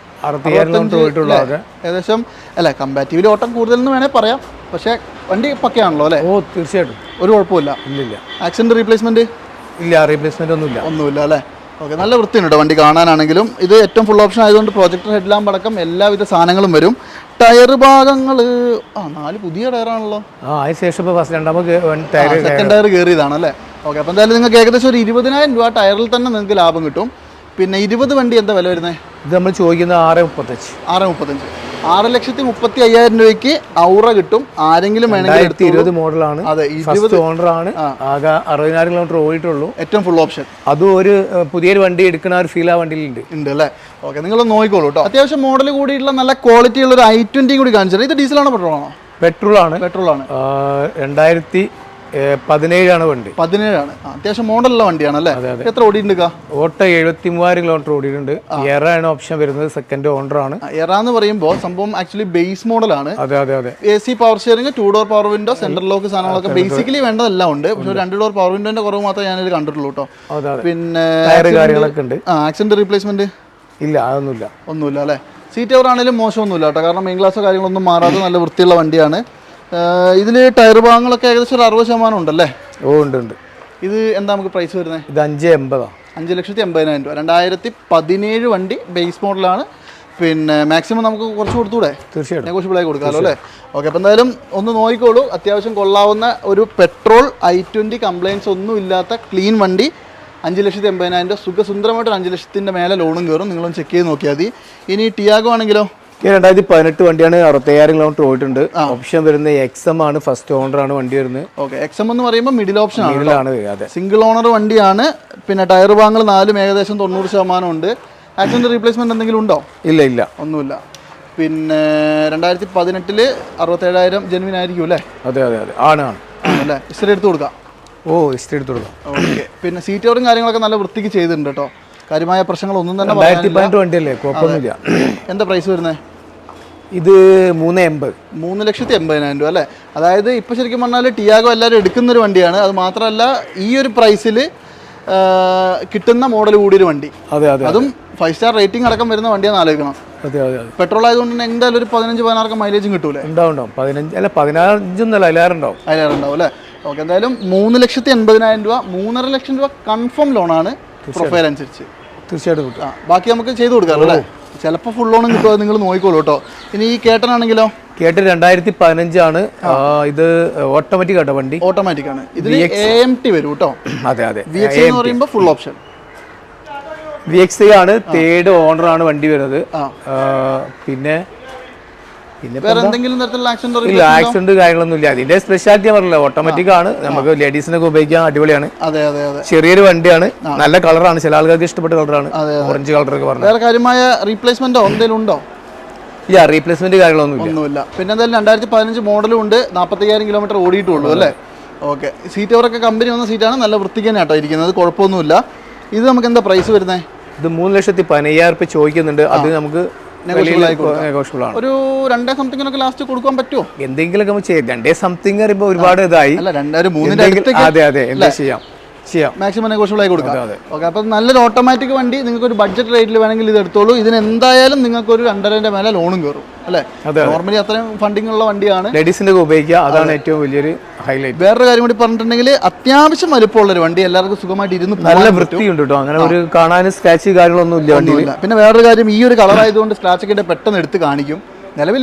ഏകദേശം അല്ല കമ്പാരിറ്റീവ്ലി ഓട്ടം കൂടുതൽ എന്ന് വേണേൽ പറയാം. പക്ഷെ വണ്ടി പക്കയാണല്ലോ അല്ലേ? ഓ തീർച്ചയായിട്ടും. ഒരു കുഴപ്പമില്ല ഇല്ല ഇല്ല ആക്സിഡന്റ് റീപ്ലേസ്മെന്റ് ഇല്ല റീപ്ലേസ്മെന്റ് ഒന്നും ഇല്ല ഒന്നുമില്ല അല്ലേ? ഓക്കെ നല്ല വൃത്തിയുണ്ട് കേട്ടോ വണ്ടി കാണാനാണെങ്കിലും. ഇത് ഏറ്റവും ഫുൾ ഓപ്ഷൻ ആയതുകൊണ്ട് പ്രൊജക്ടർ ഹെഡ് ലാമ്പ് അടക്കം എല്ലാവിധ സാധനങ്ങളും വരും. ടയർ ഭാഗങ്ങൾ ആ നാല് പുതിയ ടയറാണല്ലോ സെക്കൻഡ് ടയർ കയറിയതാണ് അല്ലേ ഓക്കെ അപ്പോൾ എന്തായാലും നിങ്ങൾക്ക് ഏകദേശം ഒരു ഇരുപതിനായിരം രൂപ ടയറിൽ തന്നെ നിങ്ങൾക്ക് ലാഭം കിട്ടും. പിന്നെ ഇരുപത് വണ്ടി എന്താ വില വരുന്നത് ഇത് നമ്മൾ ചോദിക്കുന്നത് ആറ് മുപ്പത്തഞ്ച്. ആറ് മുപ്പത്തഞ്ച്. ആറ് ലക്ഷത്തി മുപ്പത്തി അയ്യായിരം രൂപയ്ക്ക് ഔറ കിട്ടും. ആരെങ്കിലും വേണമെങ്കിൽ. ഇരുപത് മോഡലാണ്. അതെ ഇരുപത് ഓണർ ആണ്. ആകെ അറുപതിനായിരം കിലോമീറ്റർ ഓടിയിട്ടുള്ളൂ. ഏറ്റവും ഫുൾ ഓപ്ഷൻ അതും ഒരു പുതിയൊരു വണ്ടി എടുക്കുന്ന ഒരു ഫീൽ ആ വണ്ടിയിലുണ്ട്. ഉണ്ട് അല്ലേ? ഓക്കെ നിങ്ങൾ നോക്കിക്കോളൂ കേട്ടോ അത്യാവശ്യം മോഡൽ കൂടിയിട്ടുള്ള നല്ല ക്വാളിറ്റി ഉള്ള ഒരു ഐ ട്വന്റിയും കൂടി കാണിച്ചത് ഇത് ഡീസലാണോ പെട്രോളാണോ പെട്രോളാണ് പെട്രോളാണ് പെട്രോൾ ആണ്. ആ, രണ്ടായിരത്തി പതിനേഴാണ് വണ്ടി. പതിനേഴാണ്. അത്യാവശ്യം മോഡലുള്ള വണ്ടിയാണ് അല്ലേ? എത്ര ഓടിയിട്ടുണ്ട് ഓട്ടോ എഴുപത്തി മൂവായിരം കിലോമീറ്റർ ഓടിയിട്ടുണ്ട് എറ ആണ് ഓപ്ഷൻ വരുന്നത് സെക്കൻഡ് ഓണർ ആണ്. എറ എന്ന് പറയുമ്പോൾ സംഭവം ആക്ച്വലി ബേസ് മോഡലാണ് അതെ അതെ അതെ. A C power steering two door power window central lock സാധനങ്ങളൊക്കെ ബേസിക്കലി വേണ്ടതെല്ലാം ഉണ്ട്. പക്ഷെ രണ്ട് ഡോർ പവർ വിൻഡോന്റെ കുറവ് മാത്രമേ ഞാനിത് കണ്ടിട്ടുള്ളൂ കേട്ടോ പിന്നെ കാര്യങ്ങളൊക്കെ ഉണ്ട്. ആക്സിഡന്റ് റീപ്ലേസ്മെന്റ് ഇല്ല അതൊന്നുമില്ല. ഒന്നുമില്ല അല്ലേ? സീറ്റ് കവർ ആണെങ്കിലും മോശമൊന്നുമില്ല കേട്ടോ കാരണം മെയിൻ ഗ്ലാസ് കാര്യങ്ങളൊന്നും മാറാതെ നല്ല വൃത്തിയുള്ള വണ്ടിയാണ്. ഇതിൽ ടയർ ഭാഗങ്ങളൊക്കെ ഏകദേശം ഒരു അറുപത് ശതമാനം ഉണ്ടല്ലേ? ഓ ഉണ്ട് ഉണ്ട്. ഇത് എന്താ നമുക്ക് പ്രൈസ് വരുന്നത് ഇത് അഞ്ച് എൺപതാ. അഞ്ച് ലക്ഷത്തി എൺപതിനായിരം രൂപ. രണ്ടായിരത്തി പതിനേഴ് വണ്ടി ബേസ് മോഡലാണ് പിന്നെ മാക്സിമം നമുക്ക് കുറച്ച് കൊടുത്തൂടെ? തീർച്ചയായിട്ടും. നെഗോഷ്യബിൾ ആയി കൊടുക്കാമല്ലോ അല്ലേ? ഓക്കെ അപ്പോൾ എന്തായാലും ഒന്ന് നോക്കിക്കോളൂ. അത്യാവശ്യം കൊള്ളാവുന്ന ഒരു പെട്രോൾ ഐ ട്വന്റി കംപ്ലയിൻസ് ഒന്നും ഇല്ലാത്ത ക്ലീൻ വണ്ടി. അഞ്ച് ലക്ഷത്തി എൺപതിനായിരം രൂപ. സുഖസുന്ദരമായിട്ട് അഞ്ച് ലക്ഷത്തിന്റെ മേലെ ലോണും കയറും നിങ്ങളൊന്ന് ചെക്ക് ചെയ്ത് നോക്കിയാൽ മതി. ഇനി ടിയാഗോ ആണെങ്കിലോ? ഈ രണ്ടായിരത്തി പതിനെട്ട് വണ്ടിയാണ് അറുപത്തയ്യായിരം കിലോമീറ്റർ പോയിട്ടുണ്ട് ഓപ്ഷൻ വരുന്ന എക്സ് എം ആണ് ഫസ്റ്റ് ഓണർ ആണ് വണ്ടി വരുന്നത്. ഓക്കെ എക്സ് എന്ന് പറയുമ്പോൾ മിഡിൽ ഓപ്ഷൻ ആണ് അതെ. സിംഗിൾ ഓണർ വണ്ടിയാണ് പിന്നെ ടയർ ഭാഗങ്ങൾ നാലും ഏകദേശം തൊണ്ണൂറ് ശതമാനം ഉണ്ട്. ആക്സിഡന്റ് റീപ്ലേസ്മെന്റ് എന്തെങ്കിലും ഉണ്ടോ? ഇല്ല ഇല്ല. ഒന്നുമില്ല. പിന്നെ രണ്ടായിരത്തി പതിനെട്ടിൽ അറുപത്തേഴായിരം ജെനുവിൻ ആയിരിക്കും അല്ലേ? അതെ അതെ അതെ. ആണ് ആണ്. അല്ലേ ഇസ്ത്രീ എടുത്ത് കൊടുക്കാം. ഓ ഇസ്ത്രീ എടുത്തു കൊടുക്കാം. ഓക്കെ പിന്നെ സീറ്റ് കവറും കാര്യങ്ങളൊക്കെ നല്ല വൃത്തിക്ക് ചെയ്തിട്ടുണ്ട് കേട്ടോ കാര്യമായ പ്രശ്നങ്ങളൊന്നും തന്നെ വണ്ടിയല്ലേ? കുഴപ്പമൊന്നുമില്ല. എന്താ പ്രൈസ് വരുന്നത് ഇത് മൂന്ന് എൺപത്. മൂന്ന് ലക്ഷത്തി എൺപതിനായിരം രൂപ അല്ലേ? അതായത് ഇപ്പോൾ ശരിക്കും പറഞ്ഞാൽ ടിയാഗോ എല്ലാവരും എടുക്കുന്നൊരു വണ്ടിയാണ്. അത് മാത്രമല്ല ഈ ഒരു പ്രൈസിൽ കിട്ടുന്ന മോഡൽ കൂടിയൊരു വണ്ടി. അതെ അതെ അതും ഫൈവ് സ്റ്റാർ റേറ്റിംഗ് അടക്കം വരുന്ന വണ്ടിയാണ് ആലോചിക്കണം. അതെ അതെ പെട്രോൾ ആയതുകൊണ്ട് തന്നെ എന്തായാലും ഒരു പതിനഞ്ച് പതിനാറ് മൈലേജും കിട്ടൂലേ? ഉണ്ടാവും ഉണ്ടാവും. പതിനഞ്ച് അല്ല പതിനാഞ്ചൊന്നല്ല അതിലേറെ ഉണ്ടാവും അതിലേറെ ഉണ്ടാവും അല്ലേ? ഓക്കെ എന്തായാലും മൂന്ന് ലക്ഷത്തി എൺപതിനായിരം രൂപ മൂന്നര ലക്ഷം രൂപ കൺഫേം ലോണാണ് പ്രൊഫൈൽ അനുസരിച്ച്. തീർച്ചയായിട്ടും ആ ബാക്കി നമുക്ക് ചെയ്തു കൊടുക്കാം അല്ലേ? ചിലപ്പോൾ ഫുൾ ഓണം കിട്ടുമോ നിങ്ങൾ നോക്കിക്കോളൂ കേട്ടോ. ഇനി ഈ കേട്ടനാണെങ്കിലോ? കേട്ട് രണ്ടായിരത്തി പതിനഞ്ചാണ് ഇത് ഓട്ടോമാറ്റിക് ആട്ടോ വണ്ടി? ഓട്ടോമാറ്റിക് ആണ്. ഇതിൽ എ എം ടി വരും കേട്ടോ. അതെ അതെ. വി എക്സ് എന്ന് പറയുമ്പോൾ ഫുൾ ഓപ്ഷൻ വി എക്സ് ആണ് തേർഡ് ഓണറാണ് വണ്ടി വരുന്നത്. പിന്നെ വേറെ എന്തെങ്കിലും തരത്തിലുള്ള ആക്സിഡന്റ് ഇല്ല ആക്സിഡന്റ് കാര്യങ്ങളൊന്നും ഇല്ല അതിന്റെ സ്പെഷ്യാലിറ്റി പറഞ്ഞില്ല ഓട്ടോമാറ്റിക് ആണ്. നമുക്ക് ലേഡീസിനൊക്കെ ഉപയോഗിക്കാൻ അടിപൊളിയാണ്. അതെ അതെ അതെ. ചെറിയൊരു വണ്ടിയാണ് നല്ല കളറാണ് ചില ആൾക്കാർക്ക് ഇഷ്ടപ്പെട്ട കളറാണ് ഓറഞ്ച് കളറൊക്കെ പറഞ്ഞു വേറെ കാര്യമായ റീപ്ലേസ്മെന്റോ എന്തെങ്കിലും ഉണ്ടോ? ഇല്ല റീപ്ലേസ്മെന്റ് കാര്യങ്ങളൊന്നും ഒന്നുമില്ല. പിന്നെ എന്തായാലും രണ്ടായിരത്തി പതിനഞ്ച് മോഡലും ഉണ്ട്. നാൽപ്പത്തയ്യായിരം കിലോമീറ്റർ ഓടിയിട്ടുള്ളൂ അല്ലേ? ഓക്കെ സീറ്റ് കവറൊക്കെ കമ്പനി വന്ന സീറ്റാണ് നല്ല വൃത്തിക്ക് തന്നെ കേട്ടോ ഇരിക്കുന്നത്. കുഴപ്പമൊന്നുമില്ല. ഇത് നമുക്ക് എന്താ പ്രൈസ് വരുന്നത് ഇത് മൂന്ന് ലക്ഷത്തി പതിനയ്യായിരം റുപ്യ ചോദിക്കുന്നുണ്ട്. അത് നമുക്ക് ഒരു രണ്ടേ സംതിങ്ങിനൊക്കെ ലാസ്റ്റ് കൊടുക്കാൻ പറ്റുമോ? ചെയ്യാം. രണ്ടേ സംതിങ് പറയുമ്പോൾ ഒരുപാട് ഇതായി. അല്ല രണ്ടായിരം മൂന്നിന്റെ എന്തെങ്കിലും- അതെ അതെ എന്താ ചെയ്യാം? ചെയ്യാം. മാക്സിമം നെഗോഷ്യബിൾ ആയി കൊടുക്കാം. ഓക്കെ അപ്പം നല്ലൊരു ഓട്ടോമാറ്റിക് വണ്ടി നിങ്ങൾക്ക് ഒരു ബഡ്ജറ്റ് റേറ്റിൽ വേണമെങ്കിൽ ഇത് എടുത്തോളൂ. ഇതിന് എന്തായാലും നിങ്ങൾക്ക് ഒരു രണ്ടരന്റെ മേലെ ലോണും കയറും അല്ലേ? അതെ, നോർമലി അത്രയും ഫണ്ടിങ് ഉള്ള വണ്ടിയാണ്. ലേഡീസിന്റെ ഒക്കെ ഉപയോഗിക്കുക. അതാണ് ഏറ്റവും വലിയൊരു ഹൈലൈറ്റ് വേറൊരു കാര്യം കൂടി പറഞ്ഞിട്ടുണ്ടെങ്കിൽ അത്യാവശ്യം വലുപ്പമുള്ള ഒരു വണ്ടി. എല്ലാവർക്കും സുഖമായിട്ട് ഇരുന്ന് നല്ല വൃത്തിയുണ്ട് കേട്ടോ. അങ്ങനെ ഒരു കാണാൻ സ്ക്രാച്ച് കാര്യങ്ങളൊന്നും ഇല്ല വണ്ടിയിൽ. പിന്നെ വേറൊരു കാര്യം ഈ ഒരു കളർ ആയതുകൊണ്ട് സ്ക്രാച്ച് ഒക്കെ പെട്ടെന്ന് എടുത്ത് കാണിക്കും. നിലവിൽ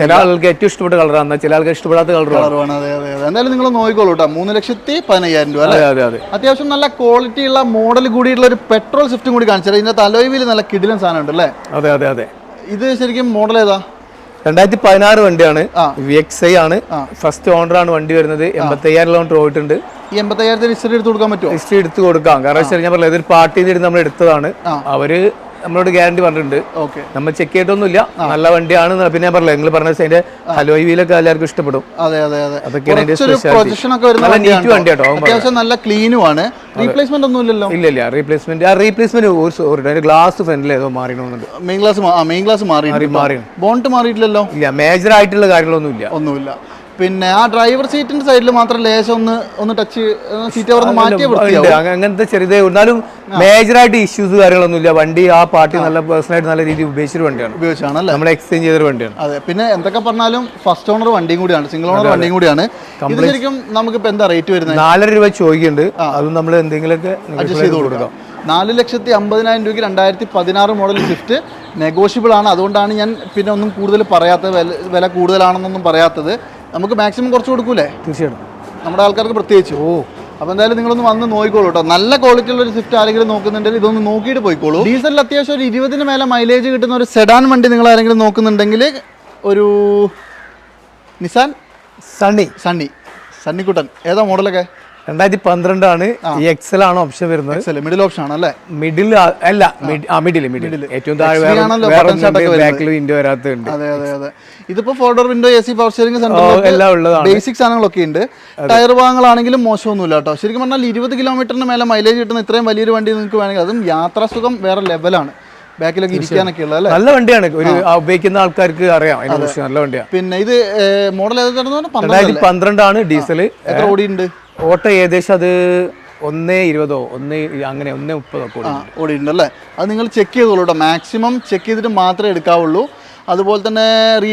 ചില ആൾക്ക് ഏറ്റവും ഇഷ്ടപ്പെട്ട കളറാണ് ചില ആൾക്ക് ഇഷ്ടപ്പെടാത്ത കളറാണ് ആണ്. അതെ അതെ എന്തായാലും നിങ്ങൾ നോക്കിക്കോളൂ കേട്ടോ മൂന്ന് ലക്ഷത്തി പതിനയ്യായിരം രൂപ അതെ അതെ അതെ. അത്യാവശ്യം നല്ല ക്വാളിറ്റി ഉള്ള മോഡൽ കൂടിയിട്ടുള്ള ഒരു പെട്രോൾ സ്വിഫ്റ്റും കൂടി കാണിച്ചത് ഇതിന്റെ തലവിൽ നല്ല കിടിലൻ സാധനം ഉണ്ട് അല്ലേ? അതെ അതെ അതെ. ഇത് ശരിക്കും മോഡൽ ഏതാ? രണ്ടായിരത്തി പതിനാറ് വണ്ടിയാണ്. വി എക്സ് ഐ ആണ്. ഫസ്റ്റ് ഓണർ ആണ് വണ്ടി വരുന്നത്. എൺപത്തി അയ്യായിരം കിലോമീറ്റർ പോയിട്ടുണ്ട് ഈ എൺപത്തയ്യായിരത്തിന് ഹിസ്റ്ററി എടുത്ത് കൊടുക്കാൻ പറ്റുമോ ഹിസ്റ്ററി എടുത്ത് കൊടുക്കാം. കാരണം വെച്ചാൽ ഞാൻ പറഞ്ഞത് ഇതൊരു പാർട്ടിയിൽ നിന്ന് നമ്മൾ എടുത്തതാണ്. അവർ നമ്മളോട് ഗ്യാരണ്ടി പറഞ്ഞിട്ടുണ്ട്. ഓക്കെ നമ്മൾ ചെക്ക് ചെയ്തിട്ടൊന്നുമില്ല. നല്ല വണ്ടിയാണ് പിന്നെ ഞാൻ പറഞ്ഞില്ല? നിങ്ങൾ പറഞ്ഞ അതിന്റെ ഹലോയ് വീലൊക്കെ എല്ലാവർക്കും ഇഷ്ടപ്പെടും. അതെ അതെ അതെ. നല്ല neat വണ്ടിയാട്ടോ, കേട്ടോ. അത്യാവശ്യം നല്ല ക്ലീനും ആണ്. റീപ്ലേസ്മെന്റ് ഒന്നും ഇല്ലല്ലോ. ഇല്ല ഇല്ല. റീപ്ലേസ്മെന്റ് ആ റീപ്ലേസ്മെന്റ് ഒരു സോറി അതിന്റെ ഗ്ലാസ് ഫ്രണ്ടിൽ ഏതോ മാറിയണമെന്നുണ്ട് മെയിൻ ഗ്ലാസ് മെയിൻ ഗ്ലാസ് മാറി മാറി. ബോണ്ട് മാറിയിട്ടില്ലല്ലോ. ഇല്ല മേജർ ആയിട്ടുള്ള കാര്യങ്ങളൊന്നും ഇല്ല ഒന്നുമില്ല. പിന്നെ ആ ഡ്രൈവർ സീറ്റിന്റെ സൈഡിൽ മാത്രം ലേശം ഒന്ന് ഒന്ന് ടച്ച് സീറ്റ് ഒന്ന് മാറ്റിയ വൃത്തിയാവും. അങ്ങനത്തെ ചെറിയതേ എന്നാലും മേജർ ആയിട്ട് ഇഷ്യൂസ് കാര്യങ്ങളൊന്നും ഇല്ല വണ്ടി ആ പാർട്ടി നല്ല പേഴ്സണലായിട്ട് നല്ല രീതിയിൽ ഉപയോഗിച്ചൊരു വണ്ടിയാണ്. ഉപയോഗിച്ചാണല്ലേ നമ്മൾ എക്സ്ചേഞ്ച് ചെയ്തൊരു വണ്ടിയാണ്. അതെ. പിന്നെ എന്തൊക്കെ പറഞ്ഞാലും ഫസ്റ്റ് ഓണർ വണ്ടിയും കൂടിയാണ്. സിംഗിൾ ഓണർ വണ്ടിയും കൂടിയാണ്. നമുക്ക് നമുക്കിപ്പോ എന്താ റേറ്റ് വരുന്നത്? നാലര രൂപ ചോദിക്കുന്നുണ്ട്. അതും നമ്മൾ എന്തെങ്കിലുമൊക്കെ അഡ്ജസ്റ്റ് ചെയ്ത് കൊടുക്കാം. നാല് ലക്ഷത്തി അമ്പതിനായിരം രൂപയ്ക്ക് രണ്ടായിരത്തി പതിനാറ് മോഡൽ സ്വിഫ്റ്റ് നെഗോഷ്യബിൾ ആണ്. അതുകൊണ്ടാണ് ഞാൻ പിന്നെ ഒന്നും കൂടുതൽ പറയാത്തത് വില വില കൂടുതലാണെന്നൊന്നും പറയാത്തത്. നമുക്ക് മാക്സിമം കുറച്ച് കൊടുക്കൂലേ? തീർച്ചയായിട്ടും. നമ്മുടെ ആൾക്കാർക്ക് പ്രത്യേകിച്ച്. ഓ. അപ്പോൾ എന്തായാലും നിങ്ങളൊന്ന് വന്ന് നോക്കിക്കോളൂ കേട്ടോ നല്ല ക്വാളിറ്റി ഉള്ള ഒരു സ്വിഫ്റ്റ് ആരെങ്കിലും നോക്കുന്നുണ്ടെങ്കിൽ ഇതൊന്ന് നോക്കിയിട്ട് പോയിക്കോളൂ. ഡീസലിൽ അത്യാവശ്യം ഒരു ഇരുപതിന് മേലെ മൈലേജ് കിട്ടുന്ന ഒരു സെഡാൻ വണ്ടി നിങ്ങൾ ആരെങ്കിലും നോക്കുന്നുണ്ടെങ്കിൽ ഒരു നിസാൻ സണ്ണി സണ്ണി സണ്ണിക്കുട്ടൻ ഏതാ മോഡലൊക്കെ രണ്ടായിരത്തി പന്ത്രണ്ടാണ് ഈ എക്സൽ ആണ് ഓപ്ഷൻ വരുന്നത്. മിഡിൽ ഓപ്ഷൻ ആണല്ലേ മിഡിൽ അല്ല? മിഡിൽ മിഡിൽ ഏറ്റവും താഴെ ബാക്കിൽ വിൻഡോ വരാത്തുണ്ട് അതെ അതെ അതെ. ഇതിപ്പോ four door window A C power steering എല്ലാം ഉള്ളതാണ്. ബേസിക് സാധനങ്ങളൊക്കെ ഉണ്ട്. ടയർ ഭാഗങ്ങളാണെങ്കിലും മോശമൊന്നുമില്ല കേട്ടോ. ശരിക്കും പറഞ്ഞാൽ ഇരുപത് കിലോമീറ്ററിന് മേലെ മൈലേജ് കിട്ടുന്ന ഇത്രയും വലിയൊരു വണ്ടി നിങ്ങൾക്ക് വേണമെങ്കിൽ അതും യാത്രാസുഖം വേറെ ലെവലാണ് ബാക്കിലൊക്കെ ഇരിക്കാനൊക്കെ ഉള്ളത് അല്ലേ? നല്ല വണ്ടിയാണ്. ഒരു ഉപയോഗിക്കുന്ന ആൾക്കാർക്ക് അറിയാം അതിനെ കുറിച്ച് നല്ല വണ്ടിയാണ് പിന്നെ ഇത് മോഡൽ രണ്ടായിരത്തി പന്ത്രണ്ടാണ് ഡീസൽ എത്ര ഓടിയുണ്ട് ഓട്ടോ ഏകദേശം അത് ഒന്നേ ഇരുപതോ ഒന്ന് അങ്ങനെ ഒന്നേ മുപ്പതോ ഓടി ഓടിയിട്ടുണ്ട്. അല്ലേ? അത് നിങ്ങൾ ചെക്ക് ചെയ്തോളൂ കേട്ടോ മാക്സിമം ചെക്ക് ചെയ്തിട്ട് മാത്രമേ എടുക്കാവുള്ളൂ. അതുപോലെ തന്നെ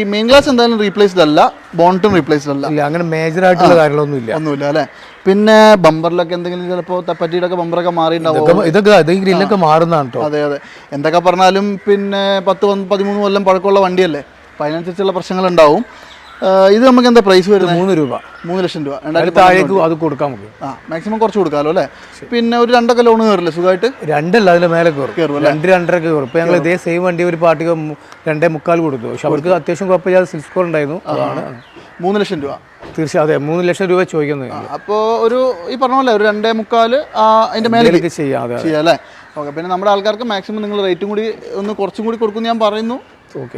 മെയിൻ ഗ്ലാസ് എന്തായാലും റീപ്ലേസ്ഡ് അല്ല. ബോണ്ടും റീപ്ലേസ്ഡ് അല്ല. അങ്ങനെ മേജർ ആയിട്ടുള്ള കാര്യങ്ങളൊന്നും ഇല്ല. ഒന്നുമില്ല അല്ലേ? പിന്നെ ബമ്പറിലൊക്കെ എന്തെങ്കിലും ചിലപ്പോൾ പറ്റിയിട്ടൊക്കെ ബമ്പറൊക്കെ മാറിയിട്ടുണ്ടാവും? ഇതൊക്കെ- ഗ്രില്ലൊക്കെ മാറുന്നതാണ് കേട്ടോ അതെ അതെ. എന്തൊക്കെ പറഞ്ഞാലും പിന്നെ പത്ത് പതിമൂന്ന് കൊല്ലം പഴക്കമുള്ള വണ്ടിയല്ലേ? അപ്പം അതിനനുസരിച്ചുള്ള പ്രശ്നങ്ങളുണ്ടാവും. ഇത് നമുക്ക് എന്താ പ്രൈസ് വരുന്നത്? മൂന്ന് രൂപ. മൂന്ന് ലക്ഷം രൂപ. അതിന് രണ്ടായിരത്തി താഴേക്ക് അത് കൊടുക്കാൻ നമുക്ക് ആ മാക്സിമം കുറച്ച് കൊടുക്കാമല്ലോ അല്ലേ? പിന്നെ ഒരു രണ്ടൊക്കെ ലോൺ കയറില്ലേ സുഖമായിട്ട്? രണ്ടല്ല അതിന്റെ മേലെ കയറും രണ്ട് രണ്ടരക്ക് കയറും ഇപ്പൊ ഞങ്ങൾ ഇതേ സെയിം വണ്ടി ഒരു പാർട്ടിക്ക് രണ്ടേ മുക്കാൽ കൊടുത്തു. പക്ഷെ അവർക്ക് അത്യാവശ്യം കുഴപ്പമില്ലാതെ സിൽ സ്കോർ ഉണ്ടായിരുന്നു. അതാണ്. മൂന്ന് ലക്ഷം രൂപ. തീർച്ചയായും അതെ മൂന്ന് ലക്ഷം രൂപ ചോദിക്കുന്നത് അപ്പോൾ ഒരു ഈ പറഞ്ഞ പോലെ ഒരു രണ്ടേ മുക്കാൽ അതിന്റെ മേലെ ചെയ്യാം അതെ ചെയ്യാം അല്ലേ? ഓക്കെ പിന്നെ നമ്മുടെ ആൾക്കാർക്ക് മാക്സിമം നിങ്ങൾ റേറ്റും കൂടി ഒന്ന് കുറച്ചും കൂടി കൊടുക്കും ഞാൻ പറയുന്നു.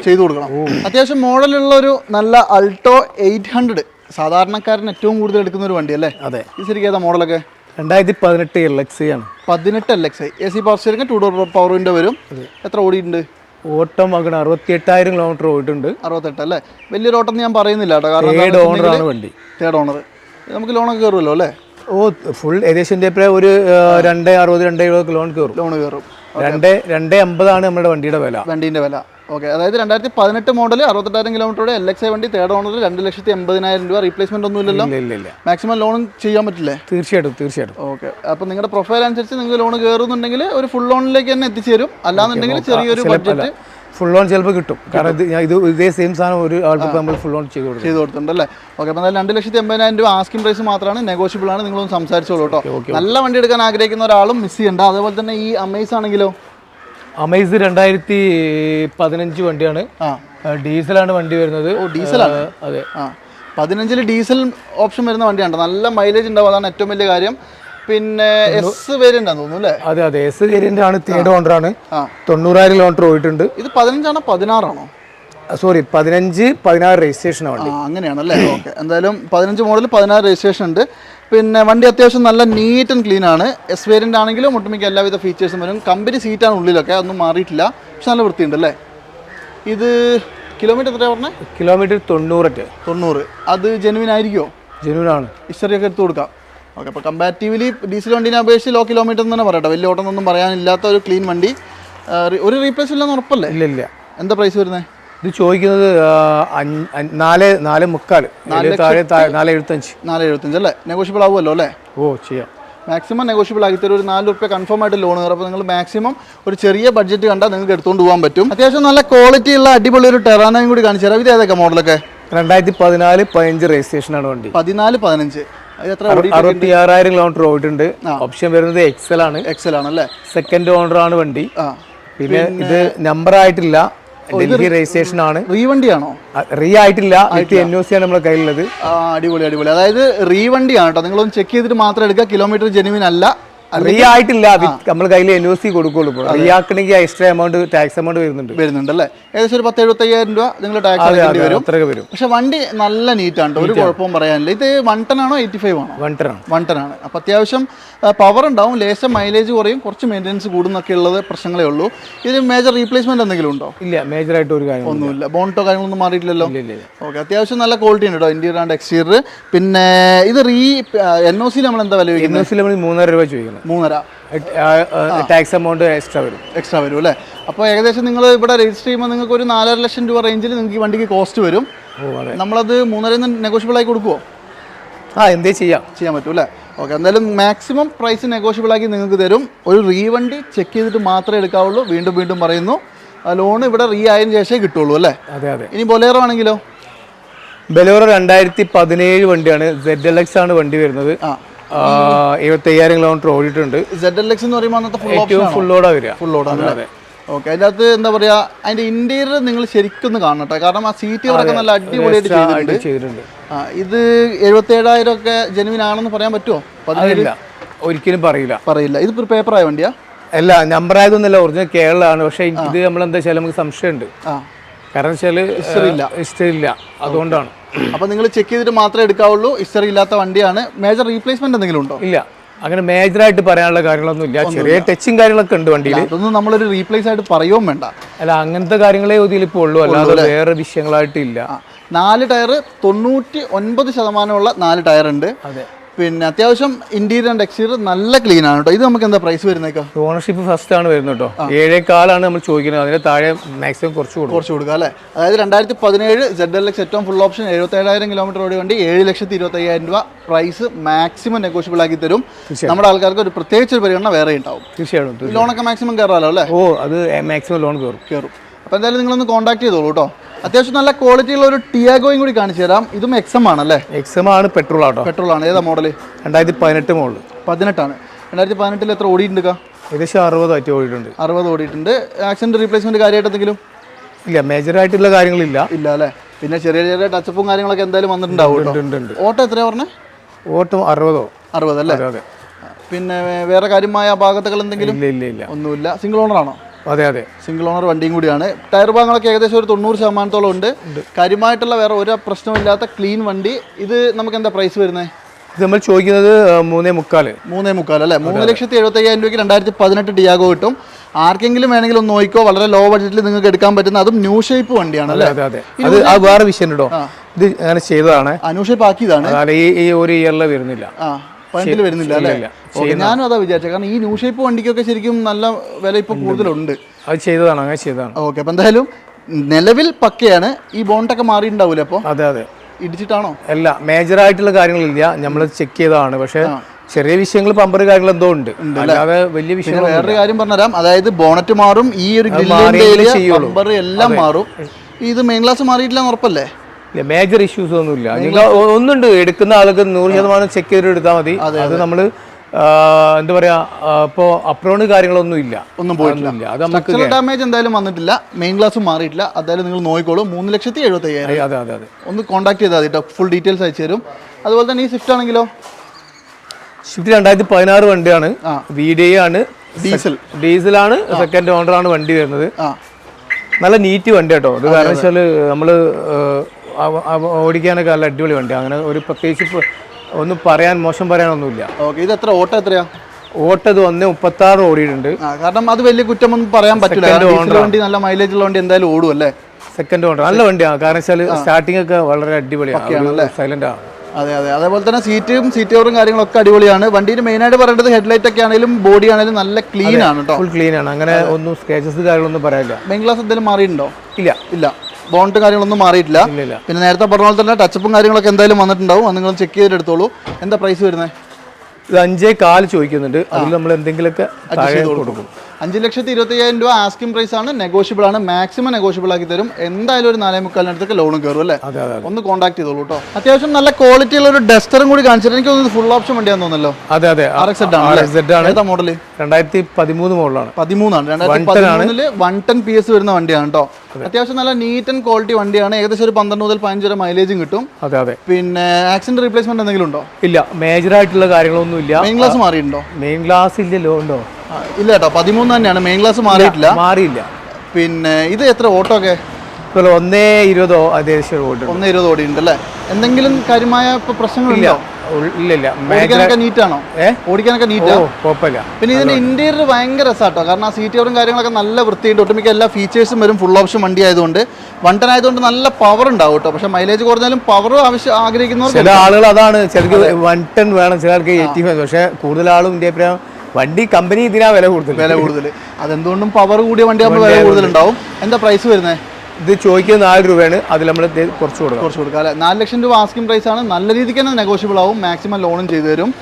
ചെയ്തു കൊടുക്കണം. അത്യാവശ്യം മോഡലുള്ള ഒരു നല്ല അൾട്ടോ എയ്റ്റ് ഹൺഡ്രഡ് സാധാരണക്കാരൻ ഏറ്റവും കൂടുതൽ എടുക്കുന്ന ഒരു വണ്ടി അല്ലേ അതെ. ഈ ശരിക്കും ഏതാ മോഡലൊക്കെ? രണ്ടായിരത്തി പതിനെട്ട് എൽ എക്സ് ആണ്. പതിനെട്ട് L X A C power steering two door power window വരും. എത്ര ഓടിയിട്ടുണ്ട്? ഓട്ടം അങ്ങനെ അറുപത്തി എട്ടായിരം കിലോമീറ്റർ ഓടിയിട്ടുണ്ട്. അറുപത്തെട്ട് അല്ലേ? വലിയൊരു ഓട്ടം ഞാൻ പറയുന്നില്ല കേട്ടോ. കാരണം വണ്ടി. തേർഡ് ഓണർ നമുക്ക് ലോണൊക്കെ കയറുമല്ലോ അല്ലേ? ഓ ഫുൾ ഏകദേശം ഒരു രണ്ട് അറുപത് രണ്ട് എഴുപത് കിലോൺ കയറും ലോൺ കയറും രണ്ട് രണ്ട് അമ്പതാണ് നമ്മുടെ വണ്ടിയുടെ വില. വണ്ടീന്റെ വില. ഓക്കെ അതായത് രണ്ടായിരത്തി പതിനെട്ട് മോഡൽ അറുപത്തെട്ടായിരം കിലോമീറ്ററുടെ എൽ എക്സ് ഐ വണ്ടി തേർഡ് ഓണറിൽ രണ്ട് ലക്ഷത്തി എൺപതിനായിരം രൂപ റീപ്ലേസ്മെന്റ് ഒന്നും ഇല്ലല്ലോ. ഇല്ല ഇല്ല ഇല്ല. മാക്സിമം ലോണും ചെയ്യാൻ പറ്റില്ലേ? തീർച്ചയായിട്ടും തീർച്ചയായിട്ടും. ഓക്കെ അപ്പോൾ നിങ്ങളുടെ പ്രൊഫൈൽ അനുസരിച്ച് നിങ്ങൾ ലോൺ കയറുന്നുണ്ടെങ്കിൽ ഒരു ഫുൾ ലോണിലേക്ക് തന്നെ എത്തിച്ചേരും. അല്ലാന്നുണ്ടെങ്കിൽ ചെറിയൊരു ബഡ്ജറ്റ് ഫുൾ ലോൺ ചിലപ്പോൾ കിട്ടും. കാരണം ഇത് ഇത് ഇതേ സെയിം സാധനം ഒരു ആൾക്ക് നമ്മൾ ഫുൾ ലോൺ ചെയ്ത് കൊടുക്കും. ചെയ്ത് കൊടുത്തിട്ടുണ്ട് അല്ലേ ഓക്കെ അപ്പോൾ രണ്ട് ലക്ഷത്തി എൺപതിനായിരം രൂപ ആസ്കിംഗ് പ്രൈസ് മാത്രമാണ് നെഗോഷ്യബിൾ ആണ്. നിങ്ങളൊന്ന് സംസാരിച്ചോളൂ കേട്ടോ. നല്ല വണ്ടി എടുക്കാൻ ആഗ്രഹിക്കുന്ന ഒരാളും മിസ് ചെയ്യണ്ട. അതുപോലെ തന്നെ ഈ അമേസ് ആണെങ്കിലോ അമേസ് രണ്ടായിരത്തി പതിനഞ്ച് വണ്ടിയാണ്. ഡീസലാണ് വണ്ടി വരുന്നത്. ഓ ഡീസലാണ്? അതെ. പതിനഞ്ചിൽ ഡീസൽ ഓപ്ഷൻ വരുന്ന വണ്ടിയാണ്? നല്ല മൈലേജ് ഉണ്ടാവും അതാണ് ഏറ്റവും വലിയ കാര്യം. പിന്നെ എസ് വേരിയന്റ് ആണ് തോന്നുന്നു അല്ലേ? അതെ അതെ. എസ് വേരിയന്റ് ആണ് തേർഡ് ഓണർ ആണ്. തൊണ്ണൂറായിരം കിലോമീറ്റർ പോയിട്ടുണ്ട് ഇത് പതിനഞ്ചാണോ പതിനാറാണോ? സോറി പതിനഞ്ച് പതിനാറ് രജിസ്ട്രേഷൻ വണ്ടി. അങ്ങനെയാണല്ലേ? ഓക്കെ. എന്തായാലും പതിനഞ്ച് മോഡൽ പതിനാറ് രജിസ്ട്രേഷൻ ഉണ്ട്. പിന്നെ വണ്ടി അത്യാവശ്യം നല്ല നീറ്റ് ആൻഡ് ക്ലീൻ ആണ്. എസ് വേരിയന്റ് ആണെങ്കിലും ഒട്ടുമിക്ക എല്ലാവിധ ഫീച്ചേഴ്സും വരും. കമ്പനി സീറ്റാണ് ഉള്ളിലൊക്കെ അതൊന്നും മാറിയിട്ടില്ല. പക്ഷെ നല്ല വൃത്തിയുണ്ട് അല്ലേ? ഇത് കിലോമീറ്റർ എത്രയാണ് പറഞ്ഞത് കിലോമീറ്റർ തൊണ്ണൂറ് തൊണ്ണൂറ്. അത് ജെനുവിൻ ആയിരിക്കുമോ ജെനുവിൻ ആണ്. ഹിസ്റ്ററിയൊക്കെ എടുത്ത് കൊടുക്കാം. ഓക്കെ അപ്പോൾ കമ്പാരിറ്റീവ്ലി ഡീസൽ വണ്ടിനെ അപേക്ഷിച്ച് ലോ കിലോമീറ്റർ എന്ന് തന്നെ പറയട്ടെ. വലിയ ഓട്ടം ഒന്നും പറയാനില്ലാത്ത ഒരു ക്ലീൻ വണ്ടി. ഒരു റീപ്ലേസ് ഇല്ലെന്ന് ഉറപ്പല്ലേ? ഇല്ല ഇല്ല. എന്താ പ്രൈസ് വരുന്നത് ഇത് ചോദിക്കുന്നത് നാല് നാല് മുക്കാൽ. താഴെ നാല് എഴുപത്തഞ്ച്. നാല് എഴുപത്തഞ്ച് അല്ലേ? നെഗോഷ്യബിൾ ആവുമല്ലോ അല്ലേ? ഓ ചെയ്യാം. മാക്സിമം നെഗോഷ്യബിൾ ആക്കി തരും ഒരു നാല് റുപ്യ കൺഫേം ആയിട്ട് ലോൺ കയറും അപ്പോൾ നിങ്ങൾ മാക്സിമം ഒരു ചെറിയ ബഡ്ജറ്റ് കണ്ടാൽ നിങ്ങൾക്ക് എടുത്തുകൊണ്ട് പോകാൻ പറ്റും. അത്യാവശ്യം നല്ല ക്വാളിറ്റി ഉള്ള അടിപൊളി ഒരു ടെറാനയും കൂടി കാണിച്ചു തരാം. ഇത് ഏതൊക്കെ മോഡലൊക്കെ രണ്ടായിരത്തി പതിനാല് പതിനഞ്ച് രജിസ്ട്രേഷനാണ് വണ്ടി. പതിനാല് പതിനഞ്ച്. അറുപത്തി ആറായിരം കിലോമീറ്റർ പോയിട്ടുണ്ട് ഓപ്ഷൻ വരുന്നത് എക്സൽ ആണ്. എക്സൽ ആണ് അല്ലേ? സെക്കൻഡ് ഓണർ ആണ് വണ്ടി. പിന്നെ ഇത് നമ്പർ ആയിട്ടില്ല. ഡൽഹി രജിസ്ട്രേഷൻ ആണ് റീവണ്ടിയാണോ? റീ ആയിട്ടില്ല എൻ ഒ സി ആണ് നമ്മുടെ കയ്യിലുള്ളത്. അടിപൊളി അടിപൊളി. അതായത് റീവണ്ടിയാണ് കേട്ടോ നിങ്ങളൊന്ന് ചെക്ക് ചെയ്തിട്ട് മാത്രം എടുക്കുക. കിലോമീറ്റർ ജെനുവിൻ അല്ല. റീ ആയിട്ടില്ല നമ്മൾ കയ്യിൽ എൻ ഒ സി കൊടുക്കുള്ളൂ റീ ആക്കണമെങ്കിൽ എക്സ്ട്രാ എമൗണ്ട് ടാക്സ് എമൗണ്ട് വരുന്നുണ്ട് വരുന്നുണ്ട്. അല്ലേ ഏകദേശം ഒരു പത്ത് എഴുപത്തയ്യായിരം രൂപ നിങ്ങൾ ടാക്സ് അടക്കേണ്ടി വരും. അത്രയൊക്കെ വരും. പക്ഷെ വണ്ടി നല്ല നീറ്റാണ് ഒരു കുഴപ്പവും പറയാനില്ല ഇത് വൺ ടൺ ആണോ. എയ്റ്റി ഫൈവ് ആണോ വൺ ടൺ ആണ്? വൺ ടൺ ആണ് അപ്പോൾ അത്യാവശ്യം പവർ ഉണ്ടാവും. ലേശം മൈലേജ് കുറയും. കുറച്ച് മെയിന്റെനൻസ് കൂടുന്നൊക്കെ ഉള്ളത് പ്രശ്നങ്ങളേ ഉള്ളൂ. ഇതിന് മേജർ റീപ്ലേസ്മെന്റ് എന്തെങ്കിലും ഉണ്ടോ? ഇല്ല മേജർ ആയിട്ട് ഒരു കാര്യം ഒന്നുമില്ല. ബോണ്ടോ കാര്യങ്ങളൊന്നും മാറിയിട്ടില്ലല്ലോ. ഓക്കെ അത്യാവശ്യം നല്ല ക്വാളിറ്റി ഉണ്ട് കേട്ടോ ഇന്റീരിയർ ആൻഡ് എക്സ്റ്റീരിയർ പിന്നെ ഇത് റീ എൻ ഒ സി നമ്മൾ എന്താ വില എൻ ഒ സി നമ്മൾ മൂന്നര രൂപ ചോദിക്കുന്നത് മൂന്നര. ടാക്സ് എമൗണ്ട് എക്സ്ട്രാ വരും. എക്സ്ട്രാ വരും അല്ലേ? അപ്പോൾ ഏകദേശം നിങ്ങൾ ഇവിടെ രജിസ്റ്റർ ചെയ്യുമ്പോൾ നിങ്ങൾക്ക് ഒരു നാലര ലക്ഷം രൂപ റേഞ്ചിൽ നിങ്ങൾക്ക് ഈ വണ്ടിക്ക് കോസ്റ്റ് വരും. നമ്മളത് മൂന്നരയിൽ നിന്ന് നെഗോഷ്യബിൾ ആയി കൊടുക്കുമോ ആ എന്തേ ചെയ്യാം. ചെയ്യാൻ പറ്റും അല്ലേ? ഓക്കെ എന്തായാലും മാക്സിമം പ്രൈസ് നെഗോഷ്യബിൾ ആക്കി നിങ്ങൾക്ക് തരും. ഒരു റീവണ്ടി ചെക്ക് ചെയ്തിട്ട് മാത്രമേ എടുക്കാവുള്ളൂ. വീണ്ടും വീണ്ടും പറയുന്നു. ലോൺ ഇവിടെ റീ ആയതിനു ശേഷമേ കിട്ടുള്ളൂ അല്ലേ? അതെ അതെ. ഇനി ബൊലേറോ ആണെങ്കിലോ? ബലോറ രണ്ടായിരത്തി പതിനേഴ് വണ്ടിയാണ്. സെഡ് എൽ എക്സ് ആണ് വണ്ടി വരുന്നത്. ആ. എഴുപത്തി അയ്യായിരം കിലോമീറ്റർ ഓടിയിട്ടുണ്ട്. സെഡ് എൽ എക്സ് എന്ന് പറയുമ്പോൾ അന്നത്തെ ഫുൾ ഓപ്ഷൻ ഏറ്റവും ഫുൾ ലോഡ് വരിക. ഫുൾ ലോഡാണ് അല്ലേ? ഓക്കെ അതിന്റെ അകത്ത് എന്താ പറയുക അതിന്റെ ഇന്റീരിയർ നിങ്ങൾ ശരിക്കും ഒന്ന് കാണണം കേട്ടോ. കാരണം ആ സീറ്റ് ഒക്കെ നല്ല അടിപൊളിയായിട്ട് ചെയ്തിട്ടുണ്ട്. ചെയ്തിട്ടുണ്ട്. ഇത് എഴുപത്തി ഏഴായിരം ഒക്കെ ജെനുവിൻ ആണെന്ന് പറയാൻ പറ്റുമോ പതിനേഴ് അതില്ല. ഒരിക്കലും പറയില്ല. പറയില്ല. ഇത് ഒരു പേപ്പറായ വണ്ടിയാ? അല്ല നമ്പർ ആയതൊന്നുമല്ല ഒറിജിനൽ കേരളമാണ് പക്ഷേ ഇത് നമ്മൾ എന്താ വെച്ചാൽ നമുക്ക് സംശയമുണ്ട്. കാരണം വെച്ചാൽ ഇഷ്ടമില്ല അതുകൊണ്ടാണ്. അപ്പോൾ നിങ്ങൾ ചെക്ക് ചെയ്തിട്ട് മാത്രമേ എടുക്കാവുള്ളൂ. ഹിസ്റ്ററി ഇല്ലാത്ത വണ്ടിയാണ്. മേജർ റീപ്ലേസ്മെന്റ് എന്തെങ്കിലും ഉണ്ടോ? ഇല്ല. അങ്ങനെ മേജറായിട്ട് പറയാനുള്ള കാര്യങ്ങളൊന്നും ഇല്ല. ചെറിയ ടച്ചും കാര്യങ്ങളൊക്കെ ഉണ്ട് വണ്ടിയിൽ അതൊന്നും നമ്മളൊരു റീപ്ലേസ് ആയിട്ട് പറയുകയും വേണ്ട. അല്ല അങ്ങനത്തെ കാര്യങ്ങളെ ഇതിലിപ്പോൾ ഉള്ളൂ. അല്ലാതെ വേറെ വിഷയങ്ങളായിട്ടില്ല നാല് ടയർ തൊണ്ണൂറ്റി ഒൻപത് ശതമാനമുള്ള നാല് ടയർ ഉണ്ട് അതെ. പിന്നെ അത്യാവശ്യം ഇന്റീരിയർ ആൻഡ് എക്സ്റ്റീരിയർ നല്ല ക്ലീൻ ആണ് കേട്ടോ ഇത് നമുക്ക് എന്താ പ്രൈസ് വരുന്നേക്കാ? ഓണർഷിപ്പ് ഫസ്റ്റ് ആണ് വരുന്നത് കേട്ടോ ഏഴേക്കാലാണ് നമ്മൾ ചോദിക്കുന്നത്. അതിന് താഴെ മാക്സിമം കുറച്ച് കൊടുക്കും. കുറച്ച് കൊടുക്കുക അല്ലേ? അതായത് രണ്ടായിരത്തി പതിനേഴ് ജെഡ് എൽ എക്സ് ഏറ്റവും ഫുൾ ഓപ്ഷൻ എഴുപത്തേഴായിരം കിലോമീറ്റർ ഓടി വണ്ടി ഏഴ് ലക്ഷത്തി ഇരുപത്തയ്യായിരം രൂപ പ്രൈസ് മാക്സിമം നെഗോഷ്യബിൾ ആക്കി തരും. നമ്മുടെ ആൾക്കാർക്ക് ഒരു പ്രത്യേകിച്ച് ഒരു പരിഗണന വേറെ ഉണ്ടാവും. തീർച്ചയായിട്ടും ലോണൊക്കെ മാക്സിമം കയറാമല്ലോ അല്ലേ? ഓ അത് മാക്സിമം ലോൺ കയറും കയറും അപ്പോൾ എന്തായാലും നിങ്ങളൊന്ന് കോൺടാക്ട് ചെയ്തോളൂ കേട്ടോ അത്യാവശ്യം നല്ല ക്വാളിറ്റി ഉള്ള ഒരു ടിയാഗോയും കൂടി കാണിച്ചു തരാം. ഇതും എക്സം അല്ലേ? എക്സം ആണ് പെട്രോൾ ആട്ടോ. പെട്രോൾ ആണ്. ഏതാ മോഡൽ രണ്ടായിരത്തി പതിനെട്ട് മോഡൽ പതിനെട്ടാണ്. രണ്ടായിരത്തി പതിനെട്ടിൽ എത്ര ഓടിയിട്ടുണ്ട്? ഏകദേശം അറുപത് ആറ്റി ഓടിയിട്ടുണ്ട്. അറുപത് ഓടിയിട്ടുണ്ട്. ആക്സിഡന്റ് റീപ്ലേസ്മെന്റ് കാര്യമായിട്ട് എന്തെങ്കിലും? ഇല്ല മേജർ ആയിട്ടുള്ള കാര്യങ്ങളില്ല. ഇല്ല അല്ലേ? പിന്നെ ചെറിയ ചെറിയ ടച്ചപ്പും കാര്യങ്ങളൊക്കെ എന്തായാലും വന്നിട്ടുണ്ടാവും ഓട്ടോ എത്രയാ പറഞ്ഞത് ഓട്ടം അറുപതോ? അറുപത് അല്ലേ? അതെ അതെ. പിന്നെ വേറെ കാര്യമായ ഭാഗത്തുകൾ എന്തെങ്കിലും? ഇല്ല ഇല്ല ഇല്ല. ഒന്നുമില്ല. സിംഗിൾ ഓണർ ആണോ? അതെ അതെ. സിംഗിൾ ഓണർ വണ്ടിയും കൂടിയാണ്. ടയർ ഭാഗങ്ങളൊക്കെ ഏകദേശം ഒരു തൊണ്ണൂറ് ശതമാനത്തോളം ഉണ്ട്. കാര്യമായിട്ടുള്ള വേറെ ഒരു പ്രശ്നമില്ലാത്ത ക്ലീൻ വണ്ടി. ഇത് നമുക്ക് എന്താ പ്രൈസ് വരുന്നത് ഇത് നമ്മൾ ചോദിക്കുന്നത് മൂന്നേ മുക്കാൽ. മൂന്നേ മുക്കാൽ അല്ലേ? മൂന്ന് ലക്ഷത്തി എഴുപത്തി അയ്യായിരം രൂപയ്ക്ക് രണ്ടായിരത്തി പതിനെട്ട് ഡിയാഗോ കിട്ടും. ആർക്കെങ്കിലും വേണമെങ്കിൽ ഒന്ന് നോക്കിക്കോ വളരെ ലോ ബഡ്ജറ്റിൽ നിങ്ങൾക്ക് എടുക്കാൻ പറ്റുന്ന അതും ന്യൂ ഷേപ്പ് വണ്ടിയാണ് അല്ലേ? അതെ അതെ അത്. ആ വേറെ വിഷയം കേട്ടോ ഇത് അങ്ങനെ ചെയ്തതാണ്. ന്യൂ ഷേപ്പ് ആക്കിയതാണ്. ഈ ഒരു ഇയറിൽ വരുന്നില്ല. പതിനെട്ടിൽ വരുന്നില്ല അല്ലേ? ഞാനും അതാ വിചാരിച്ചത് കാരണം ഈ ന്യൂ ഷേപ്പ് വണ്ടിക്കൊക്കെ ശരിക്കും നല്ല വില ഇപ്പോൾ കൂടുതലുണ്ട്. അത് ചെയ്തതാണ് അങ്ങനെ ചെയ്തതാണ്. ഓക്കെ അപ്പം എന്തായാലും നിലവിൽ പക്കയാണ്. ഈ ബോണ്ടൊക്കെ മാറിയിട്ടുണ്ടാവില്ല അപ്പോൾ അതെ അതെ. ഇടിച്ചിട്ടാണോ? അല്ല മേജർ ആയിട്ടുള്ള കാര്യങ്ങളില്ല. നമ്മൾ ചെക്ക് ചെയ്തതാണ്. പക്ഷെ ചെറിയ വിഷയങ്ങൾ പമ്പർ കാര്യങ്ങൾ എന്തോ ഉണ്ട്. അല്ലാതെ വലിയ വിഷയങ്ങൾ വേറൊരു കാര്യം പറഞ്ഞുതരാം. അതായത് ബോണറ്റ് മാറും ഈ ഒരു പമ്പർ എല്ലാം മാറും. ഇത് മെയിൻ ക്ലാസ് മാറിയിട്ടില്ല ഉറപ്പല്ലേ? ഇല്ല മേജർ ഇഷ്യൂസ് ഒന്നുമില്ല. നിങ്ങൾ ഒന്നുണ്ട്. എടുക്കുന്ന ആൾക്ക് നൂറ് ശതമാനം ചെക്ക് ചെയ്തിട്ട് എടുത്താൽ മതി. അത് നമ്മൾ എന്താ പറയാ ഇപ്പോ അപ്രോണ് കാര്യങ്ങളൊന്നും ഇല്ല. ഒന്നും പോയിട്ടില്ല. അത് നമുക്ക് സ്ട്രക്ചറൽ ഡാമേജ് എന്തായാലും വന്നിട്ടില്ല. മെയിൻ ക്ലാസ് മാറിയിട്ടില്ല. അതായത് നിങ്ങൾ നോക്കിക്കോളൂ. മൂന്ന് ലക്ഷത്തി എഴുപത്തി അയ്യായിരം അതെ അതെ അതെ. ഒന്ന് കോൺടാക്ട് ചെയ്താൽ മതി കേട്ടോ ഫുൾ ഡീറ്റെയിൽസ് അയച്ചു തരും. അതുപോലെ തന്നെ ഈ സ്വിഫ്റ്റ് ആണെങ്കിലോ? സ്വിഫ്റ്റ് രണ്ടായിരത്തി പതിനാറ് വണ്ടിയാണ്. വി ഡി ആണ്. ഡീസൽ ഡീസലാണ് സെക്കൻഡ് ഓണറാണ് വണ്ടി വരുന്നത്. നല്ല നീറ്റ് വണ്ടി കേട്ടോ അത് കാരണം വെച്ചാൽ നമ്മൾ ഓടിക്കാനൊക്കെ നല്ല അടിപൊളി വണ്ടി. അങ്ങനെ ഒരു പ്രത്യേകിച്ച് ഒന്നും പറയാൻ മോശം പറയാനൊന്നുമില്ല. ഓക്കെ ഇത് എത്ര ഓട്ടോ എത്രയാ? ഓട്ടത് ഒന്ന് മുപ്പത്തി ആറ് ഓടിയിട്ടുണ്ട് കാരണം അത് വലിയ കുറ്റമൊന്നും പറയാൻ പറ്റില്ല. വണ്ടി നല്ല മൈലേജ് ഉള്ള വണ്ടി എന്തായാലും ഓടും അല്ലേ? സെക്കൻഡ് ഓണർ നല്ല വണ്ടിയാണ് കാരണം വെച്ചാൽ സ്റ്റാർട്ടിംഗ് ഒക്കെ വളരെ അടിപൊളിയാണ് സൈലന്റ് ആണ് അതെ അതെ. അതേപോലെ തന്നെ സീറ്റും സീറ്റ് കവറും കാര്യങ്ങളൊക്കെ അടിപൊളിയാണ്. വണ്ടിയിൽ മെയിനായിട്ട് പറയേണ്ടത് ഹെഡ്ലൈറ്റ് ഒക്കെ ആണെങ്കിലും ബോഡി ആണെങ്കിലും നല്ല ക്ലീൻ ആണ് കേട്ടോ ഫുൾ ക്ലീൻ ആണ്. അങ്ങനെ ഒന്നും സ്ക്രാച്ചസ് കാര്യങ്ങളൊന്നും പറയാനില്ല. മെയിൻ ക്ലാസ് എന്തെങ്കിലും മാറിയിട്ടുണ്ടോ? ഇല്ല. ഇല്ല. ബോണ്ട് കാര്യങ്ങളൊന്നും മാറിയിട്ടില്ല. പിന്നെ നേരത്തെ പറഞ്ഞ പോലെ തന്നെ ടച്ചപ്പും കാര്യങ്ങളൊക്കെ എന്തായാലും വന്നിട്ടുണ്ടാവും. അത് നിങ്ങൾ ചെക്ക് ചെയ്തെടുത്തോളൂ. എന്താ പ്രൈസ് വരുന്നത് ഇത് അഞ്ചേ കാൽ ചോദിക്കുന്നുണ്ട്. അതിൽ നമ്മൾ എന്തെങ്കിലുമൊക്കെ കൊടുക്കും. അഞ്ച് ലക്ഷത്തി ഇരുപത്തയ്യായിരം രൂപ ആസ്കിംഗ് പ്രൈസ് ആണ്. നെഗോഷ്യബിൾ ആണ്. മാക്സിമം നെഗോഷ്യബിൾ ആക്കി തരും. എന്തായാലും ഒരു നാലേ മുക്കാലിനടുത്തൊക്കെ ലോണും കയറും അല്ലേ? ഒന്ന് കോൺടാക്ട് ചെയ്തോളൂ കേട്ടോ അത്യാവശ്യം നല്ല ക്വാളിറ്റി ഉള്ള ഒരു ഡസ്റ്ററും കൂടി കാണിച്ചിട്ട് എനിക്ക് തോന്നുന്നു ഫുൾ ഓപ്ഷൻ വണ്ടിയാന്ന് തോന്നുന്നല്ലോ. അതെ അതെ. ആർ എക്സ് ആണ് ഏതാ മോഡൽ രണ്ടായിരത്തി പതിമൂന്ന് മോഡലാണ്. പതിമൂന്നാണ്. രണ്ടായിരത്തി പതിമൂന്നിൽ വൺ ടെൻ പി എസ് വരുന്ന വണ്ടിയാണ് കേട്ടോ അത്യാവശ്യം നല്ല നീറ്റ് ആൻഡ് ക്വാളിറ്റി വണ്ടിയാണ്. ഏകദേശം ഒരു പന്ത്രണ്ട് മുതൽ പതിനഞ്ച് വരെ മൈലേജും കിട്ടും. അതെ അതെ. പിന്നെ ആക്സിഡന്റ് റീപ്ലേസ്മെന്റ് എന്തെങ്കിലും ഉണ്ടോ? ഇല്ല. മേജർ ആയിട്ടുള്ള കാര്യങ്ങളൊന്നും ഇല്ല മെയിൻ ഗ്ലാസ് മാറിയിട്ടുണ്ടോ? മെയിൻ ഗ്ലാസ് ഇല്ലല്ലോ ഉണ്ടോ? ഇല്ല കേട്ടോ പതിമൂന്ന് തന്നെയാണ്. മെയിൻ ക്ലാസ് മാറിയിട്ടില്ല. മാറിയില്ല. പിന്നെ ഇത് എത്ര ഓട്ടോ ഒക്കെ? ഇപ്പോൾ ഒന്നേ ഇരുപതോ അതേശം ഓട്ടോ ഒന്നേ ഇരുപത് ഓടി ഉണ്ട് അല്ലേ? എന്തെങ്കിലും കാര്യമായ പ്രശ്നങ്ങളില്ല ഇല്ല ഇല്ല. ഓടിക്കാനൊക്കെ നീറ്റ് ആണോ ഏ? ഓടിക്കാനൊക്കെ നീറ്റ്? കുഴപ്പമില്ല. പിന്നെ ഇതിന്റെ ഇന്റീരിയർ ഭയങ്കര രസമാട്ടോ കാരണം ആ സീറ്റ് കവറും കാര്യങ്ങളൊക്കെ നല്ല വൃത്തിയുണ്ട്. ഒട്ടുമിക്ക എല്ലാ ഫീച്ചേഴ്സും വരും. ഫുൾ ഓപ്ഷൻ വണ്ടി ആയതുകൊണ്ട്. വൺ ടൺ ആയതുകൊണ്ട് നല്ല പവർ ഉണ്ടാവും കേട്ടോ. പക്ഷെ മൈലേജ് കുറഞ്ഞാലും പവർ ആവശ്യം ആഗ്രഹിക്കുന്നവർ ചില ആളുകൾ അതാണ്. ചിലർക്ക് വൺ ടെൻ വേണം. ചിലർക്ക് എയ്റ്റി ഫൈവ് പക്ഷേ കൂടുതൽ ആളും ഇന്ത്യ വണ്ടി കമ്പനി ഇതിനാ വില കൂടുതൽ വില കൂടുതൽ അതെന്തുകൊണ്ടും പവർ കൂടിയ വണ്ടി ആകുമ്പോൾ വില കൂടുതൽ ഉണ്ടാവും എന്താ പ്രൈസ് വരുന്നത് ഇത് ചോദിക്കുന്നത് നാല് രൂപയാണ്. അതിൽ നമ്മൾ കുറച്ച് കൊടുക്കും കുറച്ച് കൊടുക്കാം അല്ലെ? നാല് ലക്ഷം രൂപ ആസ്കിംഗ് പ്രൈസ് ആണ്. നല്ല രീതിക്ക് തന്നെ നെഗോഷ്യബിൾ ആവും. മാക്സിമം ലോണും ചെയ്തു തരും.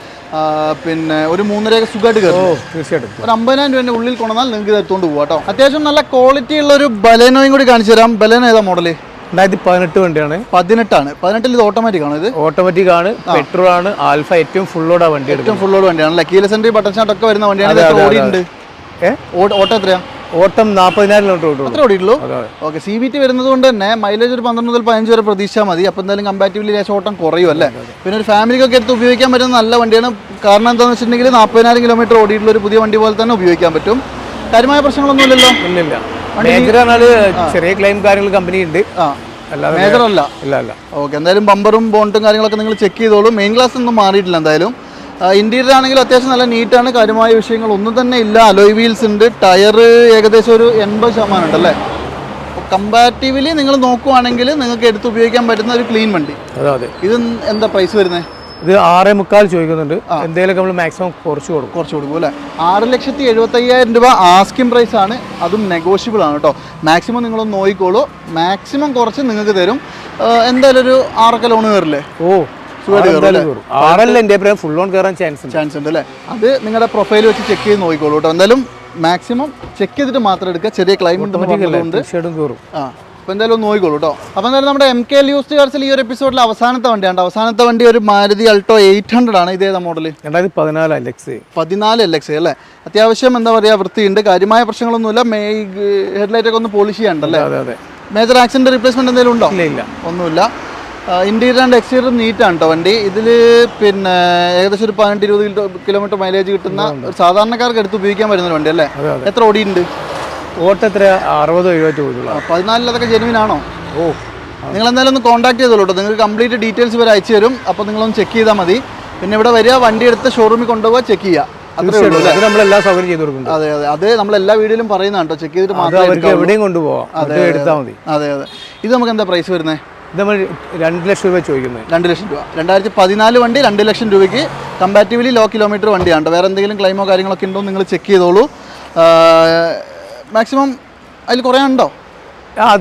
പിന്നെ ഒരു മൂന്നരയൊക്കെ സുഖമായിട്ട് കയറും. തീർച്ചയായിട്ടും. ഒരു അമ്പതിനായിരം രൂപേന്റെ ഉള്ളിൽ കൊണ്ടുവന്നാൽ നിങ്ങൾക്ക് ഇത് എടുത്തുകൊണ്ട് പോകാം കേട്ടോ. അത്യാവശ്യം നല്ല ക്വാളിറ്റി ഉള്ള ഒരു ബലേനോയും കൂടി കാണിച്ചു തരാം. ബലേനോ ഏതാ മോഡൽ രണ്ടായിരത്തി പതിനെട്ട് വണ്ടിയാണ്. പതിനെട്ടാണ്. പതിനെട്ടിൽ ഇത് ഓട്ടോമാറ്റിക് ആണ് ഇത്? ഓട്ടോമാറ്റിക് ആണ്. പെട്രോൾ ആണ്. ആൽഫ ഏറ്റവും ഫുൾ ലോഡ് വണ്ടി ഏറ്റവും ഫുൾ ഓട് വണ്ടിയാണ്. അല്ലേ? കീല സെൻട്രി ബട്ടൺ ഷാട്ട് ഒക്കെ വരുന്ന വണ്ടിയാണ്. ഇത് ഓട്ടം എത്രയാ? ഓട്ടം നാൽപ്പതിനായിരം കിലോമീറ്റർ അത്ര എത്ര ഓടിയിട്ടുള്ളൂ ഓക്കെ സി ബി ടി വരുന്നത് കൊണ്ട് തന്നെ മൈലേജ് ഒരു പന്ത്രണ്ട് മുതൽ പതിനഞ്ച് വരെ പ്രതീക്ഷിച്ചാൽ മതി. അപ്പോൾ എന്തായാലും കമ്പാറ്റീവ്ലി ലേശം ഓട്ടം കുറയും അല്ലേ? പിന്നെ ഒരു ഫാമിലിക്കൊക്കെ എടുത്ത് ഉപയോഗിക്കാൻ പറ്റുന്ന നല്ല വണ്ടിയാണ്. കാരണം എന്താണെന്ന് വെച്ചിട്ടുണ്ടെങ്കിൽ നാൽപ്പതിനായിരം കിലോമീറ്റർ ഓടിയിട്ടുള്ള ഒരു പുതിയ വണ്ടി പോലെ തന്നെ ഉപയോഗിക്കാൻ പറ്റും. കാര്യമായ പ്രശ്നങ്ങളൊന്നുമില്ലല്ലോ? ഇല്ലില്ല. ഇല്ല മേജർ പറഞ്ഞാൽ ചെറിയ ക്ലെയിം കാര്യങ്ങൾ കമ്പനി ഉണ്ട്. മേജർ അല്ല. ഇല്ല അല്ല ഓക്കെ എന്തായാലും ബമ്പറും ബോണ്ടും കാര്യങ്ങളൊക്കെ നിങ്ങൾ ചെക്ക് ചെയ്തോളൂ. മെയിൻ ഗ്ലാസ് ഒന്നും മാറിയിട്ടില്ല എന്തായാലും. ഇന്റീരിയർ ആണെങ്കിൽ അത്യാവശ്യം നല്ല നീറ്റാണ് കാര്യമായ വിഷയങ്ങൾ ഒന്നും തന്നെ ഇല്ല. അലോയ് വീൽസ് ഉണ്ട്. ടയർ ഏകദേശം ഒരു എൺപത് ശതമാനം ഉണ്ട് അല്ലേ? കമ്പാരിറ്റീവ്ലി നിങ്ങൾ നോക്കുവാണെങ്കിൽ നിങ്ങൾക്ക് എടുത്ത് ഉപയോഗിക്കാൻ പറ്റുന്ന ഒരു ക്ലീൻ വണ്ടി. ഇത് എന്താ പ്രൈസ് വരുന്നത് ഇത് ആറേ മുക്കാൽ ചോദിക്കുന്നുണ്ട്. എന്തെങ്കിലും നമ്മൾ മാക്സിമം കുറച്ച് കൊടുക്കും. കുറച്ച് കൊടുക്കും അല്ലേ? ആറ് ലക്ഷത്തി എഴുപത്തി അയ്യായിരം രൂപ ആസ്കിംഗ് പ്രൈസ് ആണ്. അതും നെഗോഷ്യബിൾ ആണ് കേട്ടോ. മാക്സിമം നിങ്ങളൊന്ന് നോക്കിക്കോളൂ. മാക്സിമം കുറച്ച് നിങ്ങൾക്ക് തരും. എന്തായാലും ഒരു ആറൊക്കെ ലോൺ കയറില്ലേ ഓ ആറല്ല എന്റെ അഭിപ്രായം. ഫുൾ ലോൺ കയറാൻ ചാൻസ് ചാൻസ് ഉണ്ട് അല്ലേ? അത് നിങ്ങളുടെ പ്രൊഫൈൽ വെച്ച് ചെക്ക് ചെയ്ത് നോക്കിക്കോളൂ കേട്ടോ. എന്തായാലും മാക്സിമം ചെക്ക് ചെയ്തിട്ട് മാത്രം എടുക്കുക. ചെറിയ ക്ലൈമറ്റ് ഉണ്ട് ആ. അപ്പോൾ എന്തായാലും ഒന്ന് നോക്കിക്കോളൂ കേട്ടോ അപ്പോൾ എന്തായാലും നമ്മുടെ എം കെ എൽ യൂസ് കാർസിൽ ഈ ഒരു എപ്പിസോഡിൽ അവസാനത്തെ വണ്ടിയാണ് അവസാനത്തെ വണ്ടി ഒരു മാരുതി അൾട്ടോ എയ്റ്റ് ഹൺഡ്രഡ് ആണ്. ഇതേതാ മോഡൽ രണ്ടായിരത്തി പതിനാല് അലക്സ് പതിനാല് എൽ എക്സ് അല്ലേ? അത്യാവശ്യം എന്താ പറയുക വൃത്തിയുണ്ട്. കാര്യമായ പ്രശ്നങ്ങളൊന്നുമില്ല. മേ ഹെഡ്ലൈറ്റ് ഒക്കെ ഒന്ന് പോളിഷ് ചെയ്യാണ്ടല്ലേ? അതെ അതെ. മേജർ ആക്സിഡന്റ് റീപ്ലേസ്മെന്റ് എന്തെങ്കിലും ഉണ്ടോ? ഇല്ല ഇല്ല. ഒന്നുമില്ല. ഇന്റീരിയർ ആൻഡ് എക്സ്റ്റീരിയർ നീറ്റാണ് കേട്ടോ വണ്ടി. ഇതിൽ പിന്നെ ഏകദേശം ഒരു പതിനെട്ട് ഇരുപത് കിലോമീറ്റർ മൈലേജ് കിട്ടുന്ന ഒരു സാധാരണക്കാർക്ക് എടുത്ത് ഉപയോഗിക്കാൻ പറ്റുന്ന വണ്ടി അല്ലേ? എത്ര ഓടിയുണ്ട് ഓട്ടം എത്ര അറുപതോ എഴുപതോ ചോദിച്ചുള്ള പതിനാലിൽ അതൊക്കെ ജെനുവിൻ ആണോ? ഓ നിങ്ങൾ എന്തായാലും ഒന്ന് കോൺടാക്ട് ചെയ്തോളൂ കേട്ടോ. നിങ്ങൾക്ക് കംപ്ലീറ്റ് ഡീറ്റെയിൽസ് ഇവർ അയച്ചു തരും. അപ്പോൾ നിങ്ങളൊന്ന് ചെക്ക് ചെയ്താൽ മതി. പിന്നെ ഇവിടെ വരിക വണ്ടി എടുത്ത് ഷോറൂമിൽ കൊണ്ടുപോകുക ചെക്ക് ചെയ്യുക. എല്ലാ സൗകര്യം ചെയ്തു കൊടുക്കും. അതെ അതെ. അത് നമ്മൾ എല്ലാ വീഡിയോയിലും പറയുന്നതാണ് കേട്ടോ. ചെക്ക് ചെയ്തിട്ട് അത് മാത്രമേ അവർക്ക് എവിടെയും കൊണ്ടുപോകാം അത് എടുത്താൽ മതി. അതെ അതെ. ഇത് നമുക്ക് എന്താ പ്രൈസ് വരുന്നത് ഇത് നമ്മൾ രണ്ട് ലക്ഷം രൂപ ചോദിക്കുന്നത്. രണ്ട് ലക്ഷം രൂപ. രണ്ടായിരത്തി പതിനാല് വണ്ടി രണ്ട് ലക്ഷം രൂപയ്ക്ക് കമ്പാരിറ്റീവ്ലി ലോ കിലോമീറ്റർ വണ്ടിയാണ് വേറെ എന്തെങ്കിലും ക്ലെയിമോ കാര്യങ്ങളൊക്കെ ഉണ്ടോ നിങ്ങൾ ചെക്ക് ചെയ്തോളൂ. മാക്സിമം അതിൽ കുറേ ഉണ്ടോ?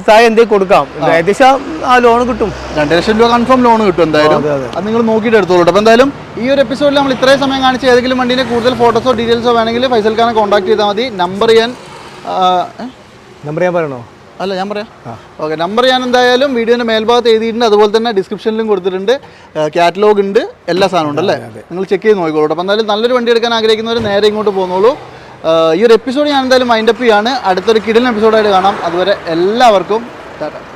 താഴെ എന്തേ കൊടുക്കാം. ഏകദേശം ആ ലോൺ കിട്ടും. രണ്ട് ലക്ഷം രൂപ കൺഫേം ലോൺ കിട്ടും എന്തായാലും. അതെ, നിങ്ങൾ നോക്കിയിട്ട് എടുത്തോളൂ അപ്പോൾ എന്തായാലും ഈ ഒരു എപ്പിസോഡിൽ നമ്മൾ ഇത്രയും സമയം കാണിച്ച ഏതെങ്കിലും വണ്ടീന്റെ കൂടുതൽ ഫോട്ടോസോ ഡീറ്റെയിൽസോ വേണമെങ്കിൽ ഫൈസൽ ഖാനെ കോൺടാക്ട് ചെയ്താൽ മതി നമ്പർ ഞാൻ നമ്പർ ഞാൻ പറയണോ? അല്ല ഞാൻ പറയാം. ഓക്കെ നമ്പർ ഞാൻ എന്തായാലും വീഡിയോന്റെ മേൽഭാഗത്ത് എഴുതിയിട്ടുണ്ട്. അതുപോലെ തന്നെ ഡിസ്ക്രിപ്ഷനിലും കൊടുത്തിട്ടുണ്ട്. കാറ്റലോഗ് ഉണ്ട്. എല്ലാ സാധനവും ഉണ്ട് അല്ലേ? നിങ്ങൾ ചെക്ക് ചെയ്ത് നോക്കിക്കോളൂ അപ്പോൾ എന്തായാലും നല്ലൊരു വണ്ടി എടുക്കാൻ ആഗ്രഹിക്കുന്നവർ നേരെ ഇങ്ങോട്ട് പോന്നോളൂ. ആ, ഈ ഒരു എപ്പിസോഡ് ഞാൻ എന്തായാലും മൈൻഡപ്പ് ചെയ്യാണ്. അടുത്തൊരു കിടിലൻ എപ്പിസോഡായിട്ട് കാണാം. അതുവരെ എല്ലാവർക്കും ടാറ്റ.